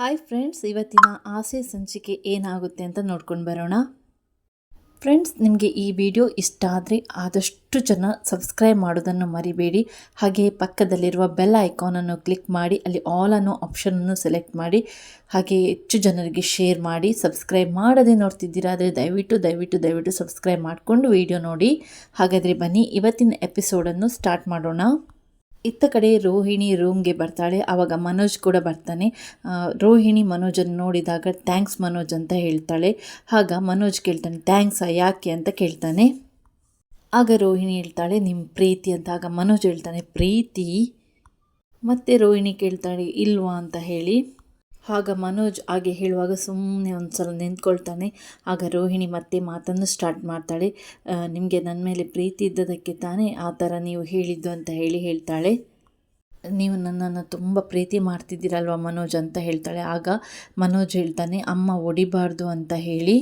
Hi friends ಇವತ್ತಿನ ಆಸೆ ಸಂಚಿಕೆ ಏನಾಗುತ್ತೆ ಅಂತ ನೋಡ್ಕೊಂಡು ಬರೋಣ. ಫ್ರೆಂಡ್ಸ್ ನಿಮಗೆ ಈ ವಿಡಿಯೋ ಇಷ್ಟ ಆದರೆ ಆದಷ್ಟು ಜನ ಸಬ್ಸ್ಕ್ರೈಬ್ ಮಾಡೋದನ್ನು ಮರಿಬೇಡಿ. ಹಾಗೆ ಪಕ್ಕದಲ್ಲಿರುವ ಬೆಲ್ ಐಕಾನನ್ನು ಕ್ಲಿಕ್ ಮಾಡಿ, ಅಲ್ಲಿ ಆಲ್ ಅನ್ನೋ ಆಪ್ಷನನ್ನು ಸೆಲೆಕ್ಟ್ ಮಾಡಿ, ಹಾಗೆ ಹೆಚ್ಚು ಜನರಿಗೆ ಶೇರ್ ಮಾಡಿ ಸಬ್ಸ್ಕ್ರೈಬ್ ಮಾಡದೆ ನೋಡ್ತಿದ್ದೀರಾ ಆದರೆ ದಯವಿಟ್ಟು ದಯವಿಟ್ಟು ದಯವಿಟ್ಟು ಸಬ್ಸ್ಕ್ರೈಬ್ ಮಾಡಿಕೊಂಡು ವಿಡಿಯೋ ನೋಡಿ. ಹಾಗಾದರೆ ಬನ್ನಿ, ಇವತ್ತಿನ ಎಪಿಸೋಡನ್ನು ಸ್ಟಾರ್ಟ್ ಮಾಡೋಣ. ಇತ್ತ ಕಡೆ ರೋಹಿಣಿ ರೂಮ್ಗೆ ಬರ್ತಾಳೆ ಆವಾಗ ಮನೋಜ್ ಕೂಡ ಬರ್ತಾನೆ. ರೋಹಿಣಿ ಮನೋಜನ್ನು ನೋಡಿದಾಗ ಥ್ಯಾಂಕ್ಸ್ ಮನೋಜ್ ಅಂತ ಹೇಳ್ತಾಳೆ. ಆಗ ಮನೋಜ್ ಕೇಳ್ತಾನೆ ಥ್ಯಾಂಕ್ಸಾ ಯಾಕೆ? ಅಂತ ಕೇಳ್ತಾನೆ. ಆಗ ರೋಹಿಣಿ ಹೇಳ್ತಾಳೆ ನಿಮ್ಮ ಪ್ರೀತಿ ಅಂತ. ಆಗ ಮನೋಜ್ ಹೇಳ್ತಾನೆ, ಪ್ರೀತಿ? ಮತ್ತೆ ರೋಹಿಣಿ ಕೇಳ್ತಾಳೆ, ಇಲ್ವಾ? ಅಂತ ಹೇಳಿ. ಆಗ ಮನೋಜ್ ಹಾಗೆ ಹೇಳುವಾಗ ಸುಮ್ಮನೆ ಒಂದು ಸಲ ನಿಂತ್ಕೊಳ್ತಾನೆ. ಆಗ ರೋಹಿಣಿ ಮತ್ತೆ ಮಾತನ್ನು ಸ್ಟಾರ್ಟ್ ಮಾಡ್ತಾಳೆ. ನಿಮಗೆ ನನ್ನ ಮೇಲೆ ಪ್ರೀತಿ ಇದ್ದದಕ್ಕೆ ತಾನೇ ಆ ಥರ ನೀವು ಹೇಳಿದ್ದು ಅಂತ ಹೇಳಿ ಹೇಳ್ತಾಳೆ. ನೀವು ನನ್ನನ್ನು ತುಂಬ ಪ್ರೀತಿ ಮಾಡ್ತಿದ್ದೀರಲ್ವ ಮನೋಜ್? ಅಂತ ಹೇಳ್ತಾಳೆ. ಆಗ ಮನೋಜ್ ಹೇಳ್ತಾನೆ, ಅಮ್ಮ ಒಡಿಬಾರ್ದು ಅಂತ ಹೇಳಿ,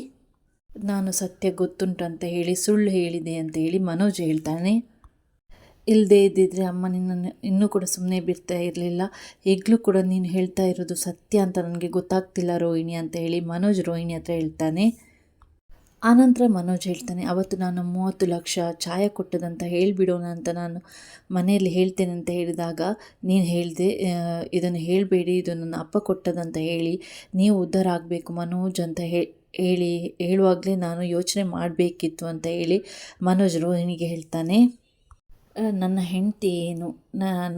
ನಾನು ಸತ್ಯ ಗೊತ್ತುಂಟು ಅಂತ ಹೇಳಿ, ಸುಳ್ಳು ಹೇಳಿದೆ ಅಂತ ಹೇಳಿ ಮನೋಜ್ ಹೇಳ್ತಾನೆ. ಇಲ್ಲದೇ ಇದ್ದಿದ್ರೆ ಅಮ್ಮ ನಿನ್ನನ್ನು ಇನ್ನೂ ಕೂಡ ಸುಮ್ಮನೆ ಬಿಡ್ತಾ ಇರಲಿಲ್ಲ. ಈಗಲೂ ಕೂಡ ನೀನು ಹೇಳ್ತಾ ಇರೋದು ಸತ್ಯ ಅಂತ ನನಗೆ ಗೊತ್ತಾಗ್ತಿಲ್ಲ ರೋಹಿಣಿ ಅಂತ ಹೇಳಿ ಮನೋಜ್ ರೋಹಿಣಿ ಹತ್ರ ಹೇಳ್ತಾನೆ. ಆನಂತರ ಮನೋಜ್ ಹೇಳ್ತಾನೆ, ಅವತ್ತು ನಾನು ಮೂವತ್ತು ಲಕ್ಷ ಛಾಯ ಕೊಟ್ಟದಂತ ಹೇಳಿಬಿಡೋಣ ಅಂತ ನಾನು ಮನೆಯಲ್ಲಿ ಹೇಳ್ತೇನೆ ಅಂತ ಹೇಳಿದಾಗ ನೀನು ಹೇಳಿದೆ ಇದನ್ನು ಹೇಳಬೇಡಿ, ಇದು ನನ್ನ ಅಪ್ಪ ಕೊಟ್ಟದಂತ ಹೇಳಿ ನೀವು ಉದ್ಧಾರ ಆಗಬೇಕು ಮನೋಜ್ ಅಂತ ಹೇ- ಹೇಳಿ, ಹೇಳುವಾಗಲೇ ನಾನು ಯೋಚನೆ ಮಾಡಬೇಕಿತ್ತು ಅಂತ ಹೇಳಿ ಮನೋಜ್ ರೋಹಿಣಿಗೆ ಹೇಳ್ತಾನೆ. ನನ್ನ ಹೆಂಡತಿ ಏನು?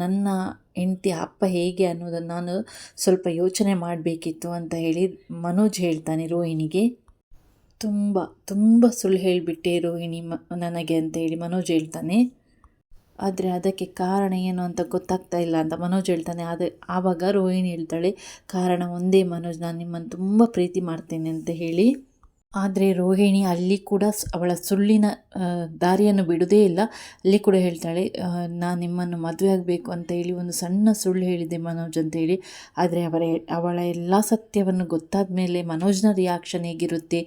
ನನ್ನ ಹೆಂಡತಿ ಅಪ್ಪ ಹೇಗೆ ಅನ್ನೋದನ್ನು ನಾನು ಸ್ವಲ್ಪ ಯೋಚನೆ ಮಾಡಬೇಕಿತ್ತು ಅಂತ ಹೇಳಿ ಮನೋಜ್ ಹೇಳ್ತಾನೆ ರೋಹಿಣಿಗೆ. ತುಂಬ ತುಂಬ ಸುಳ್ಳು ಹೇಳಿಬಿಟ್ಟೆ ರೋಹಿಣಿ ಮ, ನನಗೆ ಅಂತ ಹೇಳಿ ಮನೋಜ್ ಹೇಳ್ತಾನೆ. ಆದರೆ ಅದಕ್ಕೆ ಕಾರಣ ಏನು ಅಂತ ಗೊತ್ತಾಗ್ತಾ ಇಲ್ಲ ಅಂತ ಮನೋಜ್ ಹೇಳ್ತಾನೆ. ಅದು ಆವಾಗ ರೋಹಿಣಿ ಹೇಳ್ತಾಳೆ, ಕಾರಣ ಒಂದೇ ಮನೋಜ್, ನಾನು ನಿಮ್ಮನ್ನು ತುಂಬ ಪ್ರೀತಿ ಮಾಡ್ತೇನೆ ಅಂತ ಹೇಳಿ. ಆದರೆ ರೋಹಿಣಿ ಅಲ್ಲಿ ಕೂಡ ಅವಳ ಸುಳ್ಳಿನ ದಾರಿಯನ್ನು ಬಿಡುವುದೇ ಇಲ್ಲ. ಅಲ್ಲಿ ಕೂಡ ಹೇಳ್ತಾಳೆ ನಾನು ನಿಮ್ಮನ್ನು ಮದುವೆ ಆಗಬೇಕು ಅಂತ ಹೇಳಿ ಒಂದು ಸಣ್ಣ ಸುಳ್ಳು ಹೇಳಿದೆ ಮನೋಜ್ ಅಂತ ಹೇಳಿ. ಆದರೆ ಅವರ, ಅವಳ ಎಲ್ಲ ಸತ್ಯವನ್ನು ಗೊತ್ತಾದ ಮೇಲೆ ಮನೋಜ್ನ ರಿಯಾಕ್ಷನ್ ಹೇಗಿರುತ್ತೆ,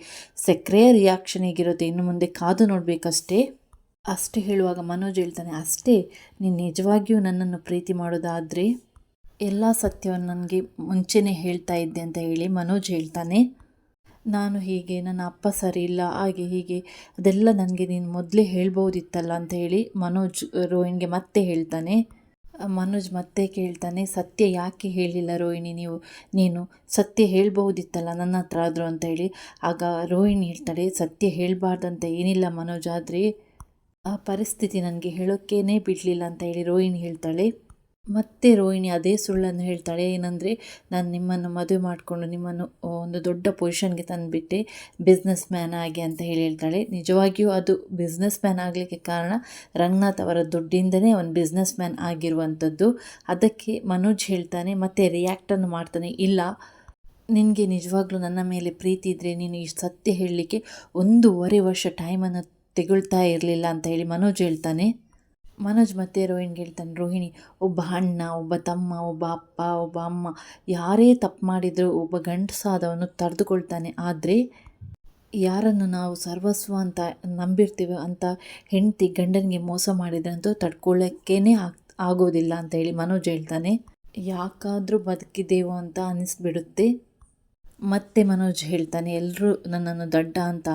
ಸಕ್ರೆಯ ರಿಯಾಕ್ಷನ್ ಹೇಗಿರುತ್ತೆ, ಇನ್ನು ಮುಂದೆ ಕಾದು ನೋಡಬೇಕಷ್ಟೇ? ಅಷ್ಟೇ ಹೇಳುವಾಗ ಮನೋಜ್ ಹೇಳ್ತಾನೆ, ಅಷ್ಟೇ, ನೀನು ನಿಜವಾಗಿಯೂ ನನ್ನನ್ನು ಪ್ರೀತಿ ಮಾಡೋದಾದರೆ? ಎಲ್ಲ ಸತ್ಯವನ್ನು ನನಗೆ ಮುಂಚೆನೇ ಹೇಳ್ತಾ ಇದ್ದೆ ಅಂತ ಹೇಳಿ ಮನೋಜ್ ಹೇಳ್ತಾನೆ. ನಾನು ಹೀಗೆ, ನನ್ನ ಅಪ್ಪ ಸರಿ ಇಲ್ಲ ಹಾಗೆ ಹೀಗೆ, ಅದೆಲ್ಲ ನನಗೆ ನೀನು ಮೊದಲೇ ಹೇಳ್ಬೋದಿತ್ತಲ್ಲ ಅಂತ ಹೇಳಿ ಮನೋಜ್ ರೋಹಿಣ್ಗೆ ಮತ್ತೆ ಹೇಳ್ತಾನೆ. ಮನೋಜ್ ಮತ್ತೆ ಕೇಳ್ತಾನೆ, ಸತ್ಯ ಯಾಕೆ ಹೇಳಿಲ್ಲ ರೋಹಿಣಿ ನೀವು? ನೀನು ಸತ್ಯ ಹೇಳ್ಬಹುದಿತ್ತಲ್ಲ ನನ್ನ ಹತ್ರ ಆದರೂ ಅಂತ ಹೇಳಿ ಆಗ ರೋಹಿಣಿ ಹೇಳ್ತಾಳೆ, ಸತ್ಯ ಹೇಳಬಾರ್ದಂತ ಏನಿಲ್ಲ ಮನೋಜ್ ಆದರೆ. ಆ ಪರಿಸ್ಥಿತಿ ನನಗೆ ಹೇಳೋಕ್ಕೇನೆ ಬಿಡಲಿಲ್ಲ ಅಂತ ಹೇಳಿ ರೋಹಿಣಿ ಹೇಳ್ತಾಳೆ. ಮತ್ತೆ ರೋಹಿಣಿ ಅದೇ ಸುಳ್ಳನ್ನು ಹೇಳ್ತಾಳೆ. ಏನಂದರೆ, ನಾನು ನಿಮ್ಮನ್ನು ಮದುವೆ ಮಾಡಿಕೊಂಡು ನಿಮ್ಮನ್ನು ಒಂದು ದೊಡ್ಡ ಪೊಸಿಷನ್ಗೆ ತಂದುಬಿಟ್ಟೆ ಬಿಸ್ನೆಸ್ ಮ್ಯಾನ್ ಆಗಿ ಅಂತ ಹೇಳಿ ಹೇಳ್ತಾಳೆ. ನಿಜವಾಗಿಯೂ ಅದು ಬಿಸ್ನೆಸ್ ಮ್ಯಾನ್ ಆಗಲಿಕ್ಕೆ ಕಾರಣ ರಂಗನಾಥ್ ಅವರ ದುಡ್ಡಿಂದನೇ ಒಂದು ಬಿಸ್ನೆಸ್ ಮ್ಯಾನ್ ಆಗಿರುವಂಥದ್ದು. ಅದಕ್ಕೆ ಮನೋಜ್ ಹೇಳ್ತಾನೆ, ಮತ್ತೆ ರಿಯಾಕ್ಟನ್ನು ಮಾಡ್ತಾನೆ. ಇಲ್ಲ, ನಿನಗೆ ನಿಜವಾಗ್ಲೂ ನನ್ನ ಮೇಲೆ ಪ್ರೀತಿ ಇದ್ದರೆ ನೀನು ಈ ಸತ್ಯ ಹೇಳಲಿಕ್ಕೆ ಒಂದೂವರೆ ವರ್ಷ ಟೈಮನ್ನು ತೆಗೊಳ್ತಾ ಇರಲಿಲ್ಲ ಅಂತ ಹೇಳಿ ಮನೋಜ್ ಹೇಳ್ತಾನೆ. ಮನೋಜ್ ಮತ್ತೆ ರೋಹಿಣಿಗೆ ಹೇಳ್ತಾನೆ, ರೋಹಿಣಿ, ಒಬ್ಬ ಅಣ್ಣ, ಒಬ್ಬ ತಮ್ಮ, ಒಬ್ಬ ಅಪ್ಪ, ಒಬ್ಬ ಅಮ್ಮ, ಯಾರೇ ತಪ್ಪು ಮಾಡಿದರೂ ಒಬ್ಬ ಗಂಡಸಾದವನು ತಡೆದುಕೊಳ್ತಾನೆ. ಆದರೆ ಯಾರನ್ನು ನಾವು ಸರ್ವಸ್ವ ಅಂತ ನಂಬಿರ್ತೀವೋ ಅಂತ ಹೆಂಡತಿ ಗಂಡನಿಗೆ ಮೋಸ ಮಾಡಿದ್ರಂತೂ ತಡ್ಕೊಳ್ಳೋಕ್ಕೇ ಆಗ್, ಆಗೋದಿಲ್ಲ ಅಂತ ಹೇಳಿ ಮನೋಜ್ ಹೇಳ್ತಾನೆ. ಯಾಕಾದರೂ ಬದುಕಿದ್ದೇವೋ ಅಂತ ಅನಿಸ್ಬಿಡುತ್ತೆ. ಮತ್ತೆ ಮನೋಜ್ ಹೇಳ್ತಾನೆ ಎಲ್ಲರೂ ನನ್ನನ್ನು ದಡ್ಡ ಅಂತ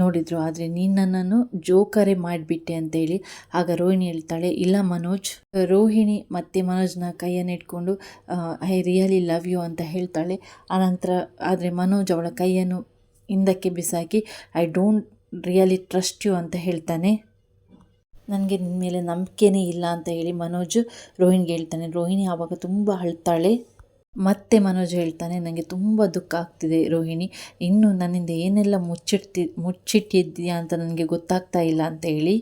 ನೋಡಿದರು, ಆದರೆ ನೀನು ನನ್ನನ್ನು ಜೋಕರೆ ಮಾಡಿಬಿಟ್ಟೆ ಅಂತೇಳಿ. ಆಗ ರೋಹಿಣಿ ಹೇಳ್ತಾಳೆ, ಇಲ್ಲ ಮನೋಜ್, ರೋಹಿಣಿ ಮತ್ತೆ ಮನೋಜ್ನ ಕೈಯನ್ನು ಇಟ್ಕೊಂಡು ಐ ರಿಯಲಿ ಲವ್ ಯು ಅಂತ ಹೇಳ್ತಾಳೆ. ಆನಂತರ, ಆದರೆ ಮನೋಜ್ ಅವಳ ಕೈಯನ್ನು ಹಿಂದಕ್ಕೆ ಬಿಸಾಕಿ, I don't really trust you ಅಂತ ಹೇಳ್ತಾನೆ. ನನಗೆ ನಿನ್ನ ಮೇಲೆ ನಂಬಿಕೆನೇ ಇಲ್ಲ ಅಂತ ಹೇಳಿ ಮನೋಜ್ ರೋಹಿಣಿಗೆ ಹೇಳ್ತಾನೆ. ರೋಹಿಣಿ ಆವಾಗ ತುಂಬ ಅಳ್ತಾಳೆ. ಮತ್ತೆ ಮನೋಜ್ ಹೇಳ್ತಾನೆ ನನಗೆ ತುಂಬ ದುಃಖ ಆಗ್ತಿದೆ ರೋಹಿಣಿ. ಇನ್ನು ನನ್ನಿಂದ ಏನೆಲ್ಲ ಮುಚ್ಚಿಡ್ತಿ, ಮುಚ್ಚಿಟ್ಟಿದ್ದೀಯಾ ಅಂತ ನನಗೆ ಗೊತ್ತಾಗ್ತಾ ಇಲ್ಲ ಅಂತ ಹೇಳಿ.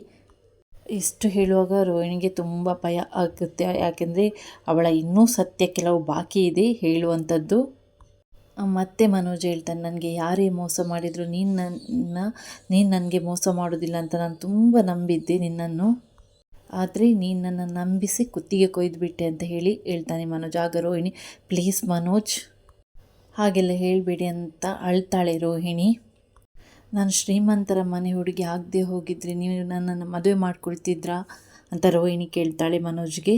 ಇಷ್ಟು ಹೇಳುವಾಗ ರೋಹಿಣಿಗೆ ತುಂಬ ಭಯ ಆಗುತ್ತೆ. ಯಾಕೆಂದರೆ ಅವಳ ಇನ್ನೂ ಸತ್ಯ ಕೆಲವು ಬಾಕಿ ಇದೆ ಹೇಳುವಂಥದ್ದು. ಮತ್ತೆ ಮನೋಜ್ ಹೇಳ್ತಾನೆ ನನಗೆ ಯಾರೇ ಮೋಸ ಮಾಡಿದರೂ ನೀನು ನನ್ನ ನೀನು ನನಗೆ ಮೋಸ ಮಾಡೋದಿಲ್ಲ ಅಂತ ನಾನು ತುಂಬ ನಂಬಿದ್ದೆ ನಿನ್ನನ್ನು. ಆದರೆ ನೀನು ನನ್ನ ನಂಬಿಸಿ ಕುತ್ತಿಗೆ ಕೊಯ್ದುಬಿಟ್ಟೆ ಅಂತ ಹೇಳಿ ಹೇಳ್ತಾನೆ ಮನೋಜ್. ಆಗ ರೋಹಿಣಿ ಪ್ಲೀಸ್ ಮನೋಜ್, ಹಾಗೆಲ್ಲ ಹೇಳಬೇಡಿ ಅಂತ ಅಳ್ತಾಳೆ ರೋಹಿಣಿ. ನಾನು ಶ್ರೀಮಂತರ ಮನೆ ಹುಡುಗಿ ಆಗದೆ ಹೋಗಿದ್ರೆ ನೀವು ನನ್ನನ್ನು ಮದುವೆ ಮಾಡ್ಕೊಳ್ತಿದ್ರಾ? ಅಂತ ರೋಹಿಣಿ ಕೇಳ್ತಾಳೆ ಮನೋಜ್ಗೆ.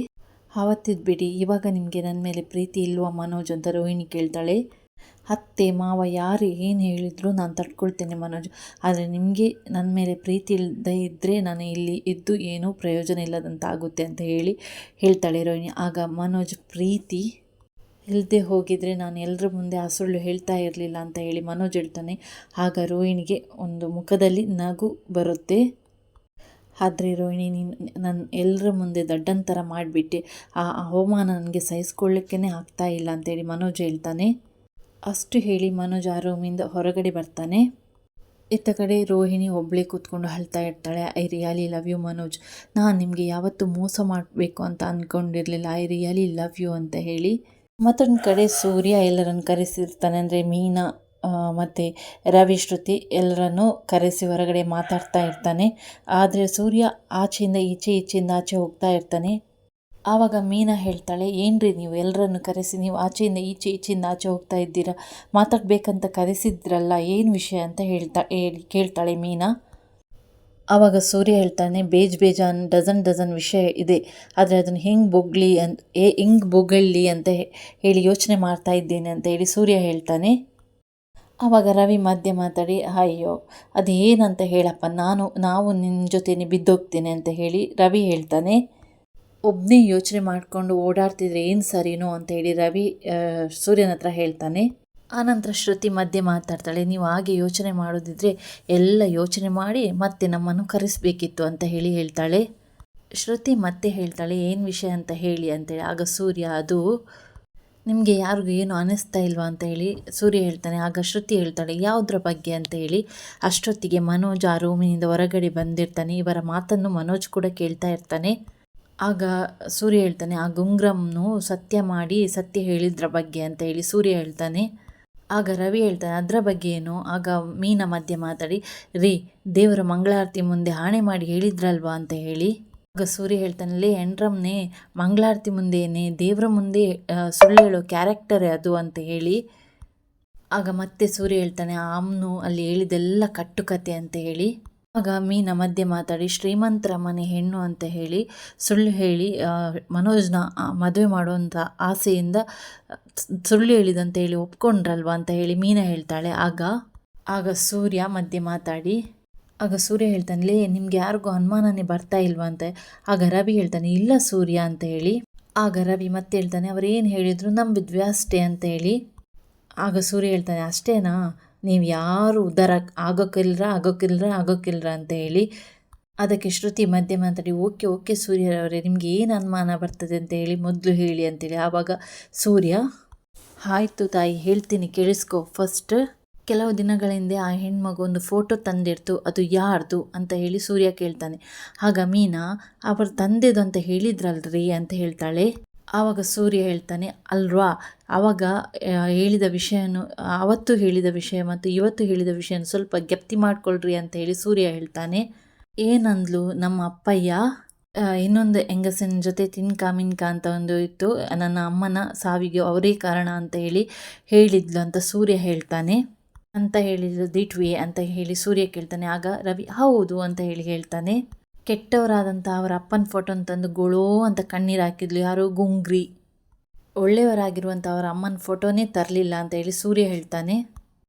ಆವತ್ತಿದ್ದು ಬಿಡಿ, ಇವಾಗ ನಿಮಗೆ ನನ್ನ ಮೇಲೆ ಪ್ರೀತಿ ಇಲ್ವಾ ಮನೋಜ್? ಅಂತ ರೋಹಿಣಿ ಕೇಳ್ತಾಳೆ. ಅತ್ತೆ, ಮಾವ, ಯಾರು ಏನು ಹೇಳಿದ್ರು ನಾನು ತಡ್ಕೊಳ್ತೇನೆ ಮನೋಜ್. ಆದರೆ ನಿಮಗೆ ನನ್ನ ಮೇಲೆ ಪ್ರೀತಿ ಇಲ್ಲದೆ ಇದ್ದರೆ ನಾನು ಇಲ್ಲಿ ಇದ್ದು ಏನೂ ಪ್ರಯೋಜನ ಇಲ್ಲದಂತಾಗುತ್ತೆ ಅಂತ ಹೇಳಿ ಹೇಳ್ತಾಳೆ ರೋಹಿಣಿ. ಆಗ ಮನೋಜ್, ಪ್ರೀತಿ ಇಲ್ಲದೆ ಹೋಗಿದ್ರೆ ನಾನು ಎಲ್ಲರ ಮುಂದೆ ಆ ಸುಳ್ಳು ಹೇಳ್ತಾ ಇರಲಿಲ್ಲ ಅಂತ ಹೇಳಿ ಮನೋಜ್ ಹೇಳ್ತಾನೆ. ಆಗ ರೋಹಿಣಿಗೆ ಒಂದು ಮುಖದಲ್ಲಿ ನಗು ಬರುತ್ತೆ. ಆದರೆ ರೋಹಿಣಿ, ನೀನು ನನ್ನ ಎಲ್ಲರ ಮುಂದೆ ದಡ್ಡನ ಥರ ಮಾಡಿಬಿಟ್ಟೆ. ಆ ಅವಮಾನ ನನಗೆ ಸಹಿಸ್ಕೊಳ್ಳಿಕ್ಕೇ ಆಗ್ತಾ ಇಲ್ಲ ಅಂತೇಳಿ ಮನೋಜ್ ಹೇಳ್ತಾನೆ. ಅಷ್ಟು ಹೇಳಿ ಮನೋಜ್ ಆ ರೂಮಿಂದ ಹೊರಗಡೆ ಬರ್ತಾನೆ. ಇತ್ತ ಕಡೆ ರೋಹಿಣಿ ಒಬ್ಬಳೇ ಕೂತ್ಕೊಂಡು ಅಳ್ತಾ ಇರ್ತಾಳೆ. I really love you Manoj. ನಾನು ನಿಮಗೆ ಯಾವತ್ತೂ ಮೋಸ ಮಾಡಬೇಕು ಅಂತ ಅಂದ್ಕೊಂಡಿರಲಿಲ್ಲ ಐ ರಿಯಲಿ ಲವ್ ಯು ಅಂತ ಹೇಳಿ ಮತ್ತೊಂದು ಕಡೆ ಸೂರ್ಯ ಎಲ್ಲರನ್ನು ಕರೆಸಿರ್ತಾನೆ ಅಂದರೆ ಮೀನಾ ಮತ್ತು ರವಿ, ಶ್ರುತಿ ಎಲ್ಲರನ್ನು ಕರೆಸಿ ಹೊರಗಡೆ ಮಾತಾಡ್ತಾ ಇರ್ತಾನೆ. ಆದರೆ ಸೂರ್ಯ ಆಚೆಯಿಂದ ಈಚೆ ಈಚೆಯಿಂದ ಆಚೆ ಹೋಗ್ತಾ ಇರ್ತಾನೆ. ಆವಾಗ ಮೀನಾ ಹೇಳ್ತಾಳೆ, ಏನ್ರಿ ನೀವು ಎಲ್ಲರನ್ನು ಕರೆಸಿ, ನೀವು ಆಚೆಯಿಂದ ಈಚೆ ಈಚೆಯಿಂದ ಆಚೆ ಹೋಗ್ತಾ ಇದ್ದೀರಾ? ಮಾತಾಡಬೇಕಂತ ಕರೆಸಿದ್ರಲ್ಲ, ಏನು ವಿಷಯ? ಅಂತ ಹೇಳ್ತಾ, ಹೇಳಿ, ಕೇಳ್ತಾಳೆ ಮೀನಾ. ಆವಾಗ ಸೂರ್ಯ ಹೇಳ್ತಾನೆ, ಬೇಜ್ ಬೇಜಾನ್, ಡಜನ್ ಡಜನ್ ವಿಷಯ ಇದೆ. ಆದರೆ ಅದನ್ನು ಹೆಂಗೆ ಬೊಗ್ಲಿ ಅಂತ ಏ, ಹೆಂಗೆ ಬೊಗಳಲಿ ಅಂತ ಹೇಳಿ ಯೋಚನೆ ಮಾಡ್ತಾ ಇದ್ದೇನೆ ಅಂತ ಹೇಳಿ ಸೂರ್ಯ ಹೇಳ್ತಾನೆ. ಆವಾಗ ರವಿ ಮಧ್ಯ ಮಾತಾಡಿ, ಅಯ್ಯೋ, ಅದೇನಂತ ಹೇಳಪ್ಪ, ನಾನು, ನಾವು ನಿನ್ನ ಜೊತೆನೇ ಬಿದ್ದೋಗ್ತೇನೆ ಅಂತ ಹೇಳಿ ರವಿ ಹೇಳ್ತಾನೆ. ಒಬ್ಬನೇ ಯೋಚನೆ ಮಾಡಿಕೊಂಡು ಓಡಾಡ್ತಿದ್ರೆ ಏನು ಸರಿನೋ ಅಂತ ಹೇಳಿ ರವಿ ಸೂರ್ಯನ ಹತ್ರ ಹೇಳ್ತಾನೆ. ಆನಂತರ ಶ್ರುತಿ ಮಧ್ಯೆ ಮಾತಾಡ್ತಾಳೆ, ನೀವು ಹಾಗೆ ಯೋಚನೆ ಮಾಡೋದಿದ್ರೆ ಎಲ್ಲ ಯೋಚನೆ ಮಾಡಿ ಮತ್ತೆ ನಮ್ಮನ್ನು ಕರೆಸಬೇಕಿತ್ತು ಅಂತ ಹೇಳಿ ಹೇಳ್ತಾಳೆ. ಶ್ರುತಿ ಮತ್ತೆ ಹೇಳ್ತಾಳೆ, ಏನು ವಿಷಯ ಅಂತ ಹೇಳಿ ಅಂತೇಳಿ ಆಗ ಸೂರ್ಯ, ಅದು ನಿಮಗೆ ಯಾರಿಗೂ ಏನು ಅನ್ನಿಸ್ತಾ ಇಲ್ವಾ ಅಂತ ಹೇಳಿ ಸೂರ್ಯ ಹೇಳ್ತಾನೆ. ಆಗ ಶ್ರುತಿ ಹೇಳ್ತಾಳೆ, ಯಾವುದ್ರ ಬಗ್ಗೆ ಅಂತ ಹೇಳಿ. ಅಷ್ಟೊತ್ತಿಗೆ ಮನೋಜ್ ಆ ರೂಮಿನಿಂದ ಹೊರಗಡೆ ಬಂದಿರ್ತಾನೆ. ಇವರ ಮಾತನ್ನು ಮನೋಜ್ ಕೂಡ ಕೇಳ್ತಾ ಇರ್ತಾನೆ. ಆಗ ಸೂರ್ಯ ಹೇಳ್ತಾನೆ, ಆ ಗುಂಗ್ರಮ್ನು ಸತ್ಯ ಮಾಡಿ ಸತ್ಯ ಹೇಳಿದ್ರ ಬಗ್ಗೆ ಅಂತ ಹೇಳಿ ಸೂರ್ಯ ಹೇಳ್ತಾನೆ. ಆಗ ರವಿ ಹೇಳ್ತಾನೆ, ಅದರ ಬಗ್ಗೆ ಏನು? ಆಗ ಮೀನ ಮಧ್ಯೆ ಮಾತಾಡಿ, ರೀ, ದೇವರ ಮಂಗಳಾರತಿ ಮುಂದೆ ಹಾಣೆ ಮಾಡಿ ಹೇಳಿದ್ರಲ್ವಾ? ಅಂತ ಹೇಳಿ. ಆಗ ಸೂರ್ಯ ಹೇಳ್ತಾನೆ, ಲೇ ಎಂಡ್ರಮ್ನೇ ಮಂಗಳಾರತಿ ಮುಂದೇನೆ ದೇವರ ಮುಂದೆ ಸುಳ್ಳು ಹೇಳೋ ಕ್ಯಾರೆಕ್ಟರೇ ಅದು ಅಂತ ಹೇಳಿ. ಆಗ ಮತ್ತೆ ಸೂರ್ಯ ಹೇಳ್ತಾನೆ, ಆ ಅಮ್ಮನು ಅಲ್ಲಿ ಹೇಳಿದೆಲ್ಲ ಕಟ್ಟುಕತೆ ಅಂತ ಹೇಳಿ. ಆಗ ಮೀನ ಮಧ್ಯೆ ಮಾತಾಡಿ, ಶ್ರೀಮಂತರ ಮನೆ ಹೆಣ್ಣು ಅಂತ ಹೇಳಿ, ಸುಳ್ಳು ಹೇಳಿ ಮನೋಜ್ನ ಮದುವೆ ಮಾಡುವಂಥ ಆಸೆಯಿಂದ, ಸುಳ್ಳು ಹೇಳಿದಂತ ಹೇಳಿ ಒಪ್ಕೊಂಡ್ರಲ್ವ? ಅಂತ ಹೇಳಿ ಮೀನ ಹೇಳ್ತಾಳೆ. ಆಗ ಆಗ ಸೂರ್ಯ ಮಧ್ಯೆ ಮಾತಾಡಿ, ಆಗ ಸೂರ್ಯ ಹೇಳ್ತಾನೆ, ಲೇ, ನಿಮ್ಗೆ ಯಾರಿಗೂ ಅನುಮಾನನೇ ಬರ್ತಾ ಇಲ್ವಾ? ಅಂತ. ಆಗ ರವಿ ಹೇಳ್ತಾನೆ, ಇಲ್ಲ ಸೂರ್ಯ ಅಂತ ಹೇಳಿ. ಆಗ ರವಿ ಮತ್ತೆ ಹೇಳ್ತಾನೆ, ಅವರೇನು ಹೇಳಿದ್ರು? ನಂಬಿದ್ವಿ ಅಷ್ಟೇ ಅಂತ ಹೇಳಿ. ಆಗ ಸೂರ್ಯ ಹೇಳ್ತಾನೆ, ಅಷ್ಟೇನಾ? ನೀವು ಯಾರು ಉದ್ಧಾರ ಆಗೋಕ್ಕಿಲ್ರ ಆಗೋಕ್ಕಿಲ್ರ ಆಗೋಕ್ಕಿಲ್ರ ಅಂತ ಹೇಳಿ ಅದಕ್ಕೆ ಶ್ರುತಿ ಮಧ್ಯೆ ಮಾತಾಡಿ, ಓಕೆ ಓಕೆ ಸೂರ್ಯರವರೇ, ನಿಮಗೆ ಏನು ಅನುಮಾನ ಬರ್ತದೆ ಅಂತ ಹೇಳಿ ಮೊದಲು ಹೇಳಿ ಅಂತೇಳಿ. ಆವಾಗ, ಸೂರ್ಯ, ಆಯಿತು ತಾಯಿ, ಹೇಳ್ತೀನಿ ಕೇಳಿಸ್ಕೊ. ಫಸ್ಟ್ ಕೆಲವು ದಿನಗಳ ಹಿಂದೆ ಆ ಹೆಣ್ಮಗು ಒಂದು ಫೋಟೋ ತಂದಿರ್ತು ಅದು ಯಾರ್ದು? ಅಂತ ಹೇಳಿ ಸೂರ್ಯ ಕೇಳ್ತಾನೆ. ಆಗ ಮೀನಾ, ಅವರು ತಂದೆದು ಅಂತ ಹೇಳಿದ್ರಲ್ರಿ, ಅಂತ ಹೇಳ್ತಾಳೆ. ಆವಾಗ ಸೂರ್ಯ ಹೇಳ್ತಾನೆ, ಅಲ್ವಾ, ಆವಾಗ ಹೇಳಿದ ವಿಷಯನು, ಅವತ್ತು ಹೇಳಿದ ವಿಷಯ ಮತ್ತು ಇವತ್ತು ಹೇಳಿದ ವಿಷಯನ ಸ್ವಲ್ಪ ಗೆಪ್ತಿ ಮಾಡಿಕೊಳ್ಳ್ರಿ ಅಂತ ಹೇಳಿ ಸೂರ್ಯ ಹೇಳ್ತಾನೆ. ಏನಂದ್ಲು, ನಮ್ಮ ಅಪ್ಪಯ್ಯ ಇನ್ನೊಂದು ಹೆಂಗಸಿನ ಜೊತೆ ತಿನ್ಕ ಮಿನ್ಕಾ ಅಂತ ಒಂದು ಇತ್ತು, ನನ್ನ ಅಮ್ಮನ ಸಾವಿಗೆ ಅವರೇ ಕಾರಣ ಅಂತ ಹೇಳಿ ಹೇಳಿದ್ಲು ಅಂತ ಸೂರ್ಯ ಹೇಳ್ತಾನೆ. ಅಂತ ಹೇಳಿದ್ರು ದಿಟ್ವಿ ಅಂತ ಹೇಳಿ ಸೂರ್ಯ ಕೇಳ್ತಾನೆ. ಆಗ ರವಿ, ಹೌದು ಅಂತ ಹೇಳಿ ಹೇಳ್ತಾನೆ. ಕೆಟ್ಟವರಾದಂಥ ಅವರ ಅಪ್ಪನ ಫೋಟೋನ ತಂದು ಗೊಳೋ ಅಂತ ಕಣ್ಣೀರು ಹಾಕಿದ್ಲು ಯಾರೋ ಗುಂಗ್ರಿ. ಒಳ್ಳೆಯವರಾಗಿರುವಂಥ ಅವರ ಅಮ್ಮನ ಫೋಟೋನೇ ತರಲಿಲ್ಲ ಅಂತ ಹೇಳಿ ಸೂರ್ಯ ಹೇಳ್ತಾನೆ.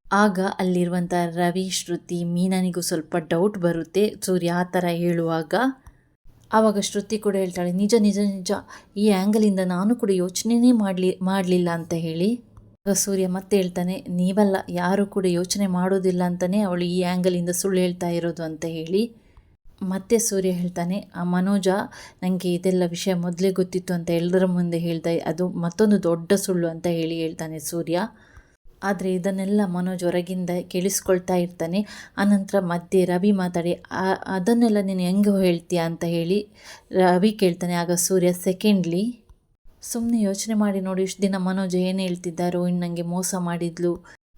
ಆಗ ಅಲ್ಲಿರುವಂಥ ರವಿ, ಶ್ರುತಿ, ಮೀನನಿಗೂ ಸ್ವಲ್ಪ ಡೌಟ್ ಬರುತ್ತೆ. ಸೂರ್ಯ ಆ ಥರ ಹೇಳುವಾಗ ಆವಾಗ ಶ್ರುತಿ ಕೂಡ ಹೇಳ್ತಾಳೆ, ನಿಜ ನಿಜ ನಿಜ. ಈ ಆ್ಯಂಗಲಿಂದ ನಾನು ಕೂಡ ಯೋಚನೆನೇ ಮಾಡಲಿ, ಮಾಡಲಿಲ್ಲ ಅಂತ ಹೇಳಿ. ಸೂರ್ಯ ಮತ್ತೆ ಹೇಳ್ತಾನೆ, ನೀವಲ್ಲ, ಯಾರು ಕೂಡ ಯೋಚನೆ ಮಾಡೋದಿಲ್ಲ ಅಂತಲೇ ಅವಳು ಈ ಆ್ಯಂಗಲಿಂದ ಸುಳ್ಳು ಹೇಳ್ತಾ ಇರೋದು ಅಂತ ಹೇಳಿ. ಮತ್ತೆ ಸೂರ್ಯ ಹೇಳ್ತಾನೆ, ಆ ಮನೋಜ ನನಗೆ ಇದೆಲ್ಲ ವಿಷಯ ಮೊದಲೇ ಗೊತ್ತಿತ್ತು ಅಂತ ಎಲ್ಲರ ಮುಂದೆ ಹೇಳ್ತಾ ಅದು ಮತ್ತೊಂದು ದೊಡ್ಡ ಸುಳ್ಳು ಅಂತ ಹೇಳಿ ಹೇಳ್ತಾನೆ ಸೂರ್ಯ. ಆದರೆ ಇದನ್ನೆಲ್ಲ ಮನೋಜ್ ಹೊರಗಿಂದ ಕೇಳಿಸ್ಕೊಳ್ತಾ ಇರ್ತಾನೆ. ಆನಂತರ ಮಧ್ಯೆ ರವಿ ಮಾತಾಡಿ ಅದನ್ನೆಲ್ಲ ನೀನು ಹೆಂಗೆ ಹೇಳ್ತೀಯ ಅಂತ ಹೇಳಿ ರವಿ ಕೇಳ್ತಾನೆ, ಆಗ ಸೂರ್ಯ, ಸೆಕೆಂಡ್ಲಿ ಸುಮ್ಮನೆ ಯೋಚನೆ ಮಾಡಿ ನೋಡಿ, ಇಷ್ಟು ದಿನ ಮನೋಜ್ ಏನು ಹೇಳ್ತಿದ್ದಾರೋ ಇನ್ನು ನನಗೆ ಮೋಸ ಮಾಡಿದ್ಲು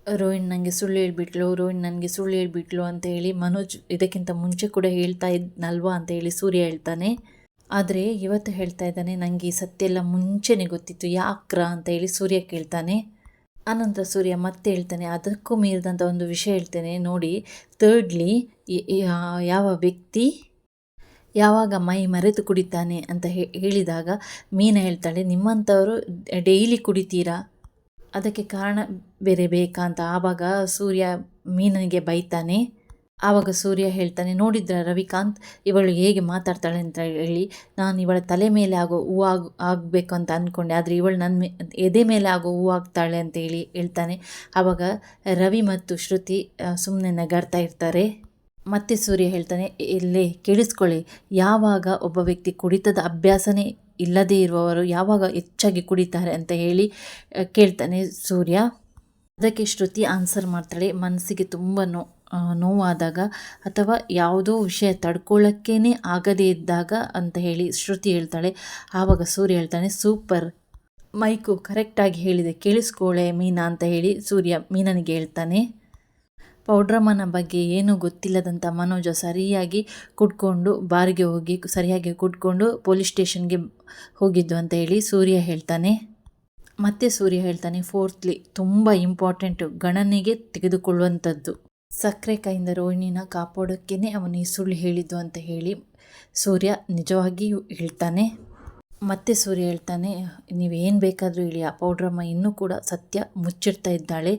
ರೋಹಿಣ್ ನನಗೆ ಸುಳ್ಳು ಹೇಳ್ಬಿಟ್ಲು, ರೋಹಿಣ್ ನನಗೆ ಸುಳ್ಳು ಹೇಳ್ಬಿಟ್ಲು ಅಂತ ಹೇಳಿ ಮನೋಜ್ ಇದಕ್ಕಿಂತ ಮುಂಚೆ ಕೂಡ ಹೇಳ್ತಾ ಇದ್ನಲ್ವಾ ಅಂತ ಹೇಳಿ ಸೂರ್ಯ ಹೇಳ್ತಾನೆ. ಆದರೆ ಇವತ್ತು ಹೇಳ್ತಾ ಇದ್ದಾನೆ ನನಗೆ ಈ ಸತ್ಯ ಎಲ್ಲ ಮುಂಚೆನೇ ಗೊತ್ತಿತ್ತು, ಯಾಕ್ರ? ಅಂತ ಹೇಳಿ ಸೂರ್ಯ ಕೇಳ್ತಾನೆ. ಆನಂತರ ಸೂರ್ಯ ಮತ್ತೆ ಹೇಳ್ತಾನೆ, ಅದಕ್ಕೂ ಮೀರಿದಂಥ ಒಂದು ವಿಷಯ ಹೇಳ್ತೇನೆ, ನೋಡಿ. ಥರ್ಡ್ಲಿ ಯಾವ ವ್ಯಕ್ತಿ ಯಾವಾಗ ಮೈ ಮರೆತು ಕುಡಿತಾನೆ? ಅಂತ ಹೇಳಿದಾಗ ಮೀನ ಹೇಳ್ತಾಳೆ, ನಿಮ್ಮಂಥವರು ಡೈಲಿ ಕುಡಿತೀರಾ? ಅದಕ್ಕೆ ಕಾರಣ ಬೇರೆ ಬೇಕಾ ಅಂತ ಆವಾಗ ಸೂರ್ಯ ಮೀನನಿಗೆ ಬೈತಾನೆ. ಆವಾಗ ಸೂರ್ಯ ಹೇಳ್ತಾನೆ, ನೋಡಿದ್ರ ರವಿಕಾಂತ್? ಇವಳು ಹೇಗೆ ಮಾತಾಡ್ತಾಳೆ ಅಂತ ಹೇಳಿ, ನಾನು ಇವಳ ತಲೆ ಮೇಲೆ ಆಗೋ ಹೂ ಆಗ, ಆಗಬೇಕು ಅಂತ ಅಂದ್ಕೊಂಡೆ ಆದರೆ ಇವಳು ನನ್ನ ಎದೆ ಮೇಲೆ ಆಗೋ ಹೂ ಆಗ್ತಾಳೆ ಅಂತ ಹೇಳಿ ಹೇಳ್ತಾನೆ. ಆವಾಗ ರವಿ ಮತ್ತು ಶ್ರುತಿ ಸುಮ್ಮನೆ ನಗಾಡ್ತಾ ಇರ್ತಾರೆ. ಮತ್ತೆ ಸೂರ್ಯ ಹೇಳ್ತಾನೆ ಇಲ್ಲೇ ಕೇಳಿಸ್ಕೊಳ್ಳಿ. ಯಾವಾಗ ಒಬ್ಬ ವ್ಯಕ್ತಿ ಕುಡಿತದ ಅಭ್ಯಾಸನೇ ಇಲ್ಲದೇ ಇರುವವರು ಯಾವಾಗ ಹೆಚ್ಚಾಗಿ ಕುಡಿತಾರೆ ಅಂತ ಹೇಳಿ ಕೇಳ್ತಾನೆ ಸೂರ್ಯ. ಅದಕ್ಕೆ ಶ್ರುತಿ ಆನ್ಸರ್ ಮಾಡ್ತಾಳೆ, ಮನಸ್ಸಿಗೆ ತುಂಬ ನೋ ನೋವಾದಾಗ ಅಥವಾ ಯಾವುದೋ ವಿಷಯ ತಡ್ಕೊಳ್ಳೋಕ್ಕೇ ಆಗದೇ ಇದ್ದಾಗ ಅಂತ ಹೇಳಿ ಶ್ರುತಿ ಹೇಳ್ತಾಳೆ. ಆವಾಗ ಸೂರ್ಯ ಹೇಳ್ತಾನೆ, ಸೂಪರ್. ಮೈಕು ಕರೆಕ್ಟಾಗಿ ಹೇಳಿದೆ ಕೇಳಿಸ್ಕೊಳ್ಳೆ ಮೀನಾ ಅಂತ ಹೇಳಿ ಸೂರ್ಯ ಮೀನನಿಗೆ ಹೇಳ್ತಾನೆ. ಪೌಡ್ರಮ್ಮನ ಬಗ್ಗೆ ಏನೂ ಗೊತ್ತಿಲ್ಲದಂಥ ಮನೋಜ ಸರಿಯಾಗಿ ಕುಟ್ಕೊಂಡು ಬಾರಿಗೆ ಹೋಗಿ, ಸರಿಯಾಗಿ ಕುಟ್ಕೊಂಡು ಪೊಲೀಸ್ ಸ್ಟೇಷನ್ಗೆ ಹೋಗಿದ್ದು ಅಂತ ಹೇಳಿ ಸೂರ್ಯ ಹೇಳ್ತಾನೆ. ಮತ್ತೆ ಸೂರ್ಯ ಹೇಳ್ತಾನೆ, ಫೋರ್ತ್ಲಿ ತುಂಬ ಇಂಪಾರ್ಟೆಂಟು ಗಣನೆಗೆ ತೆಗೆದುಕೊಳ್ಳುವಂಥದ್ದು. ಸಕ್ಕರೆ ಕೈಯಿಂದ ರೋಹಿಣಿನ ಕಾಪಾಡೋಕ್ಕೇ ಅವನು ಈ ಸುಳ್ಳು ಹೇಳಿದ್ದು ಅಂತ ಹೇಳಿ ಸೂರ್ಯ ನಿಜವಾಗಿಯೂ ಹೇಳ್ತಾನೆ. ಮತ್ತೆ ಸೂರ್ಯ ಹೇಳ್ತಾನೆ, ನೀವೇನು ಬೇಕಾದರೂ ಹೇಳಿ ಆ ಪೌಡ್ರಮ್ಮ ಇನ್ನೂ ಕೂಡ ಸತ್ಯ ಮುಚ್ಚಿಡ್ತಾ ಇದ್ದಾಳೆ.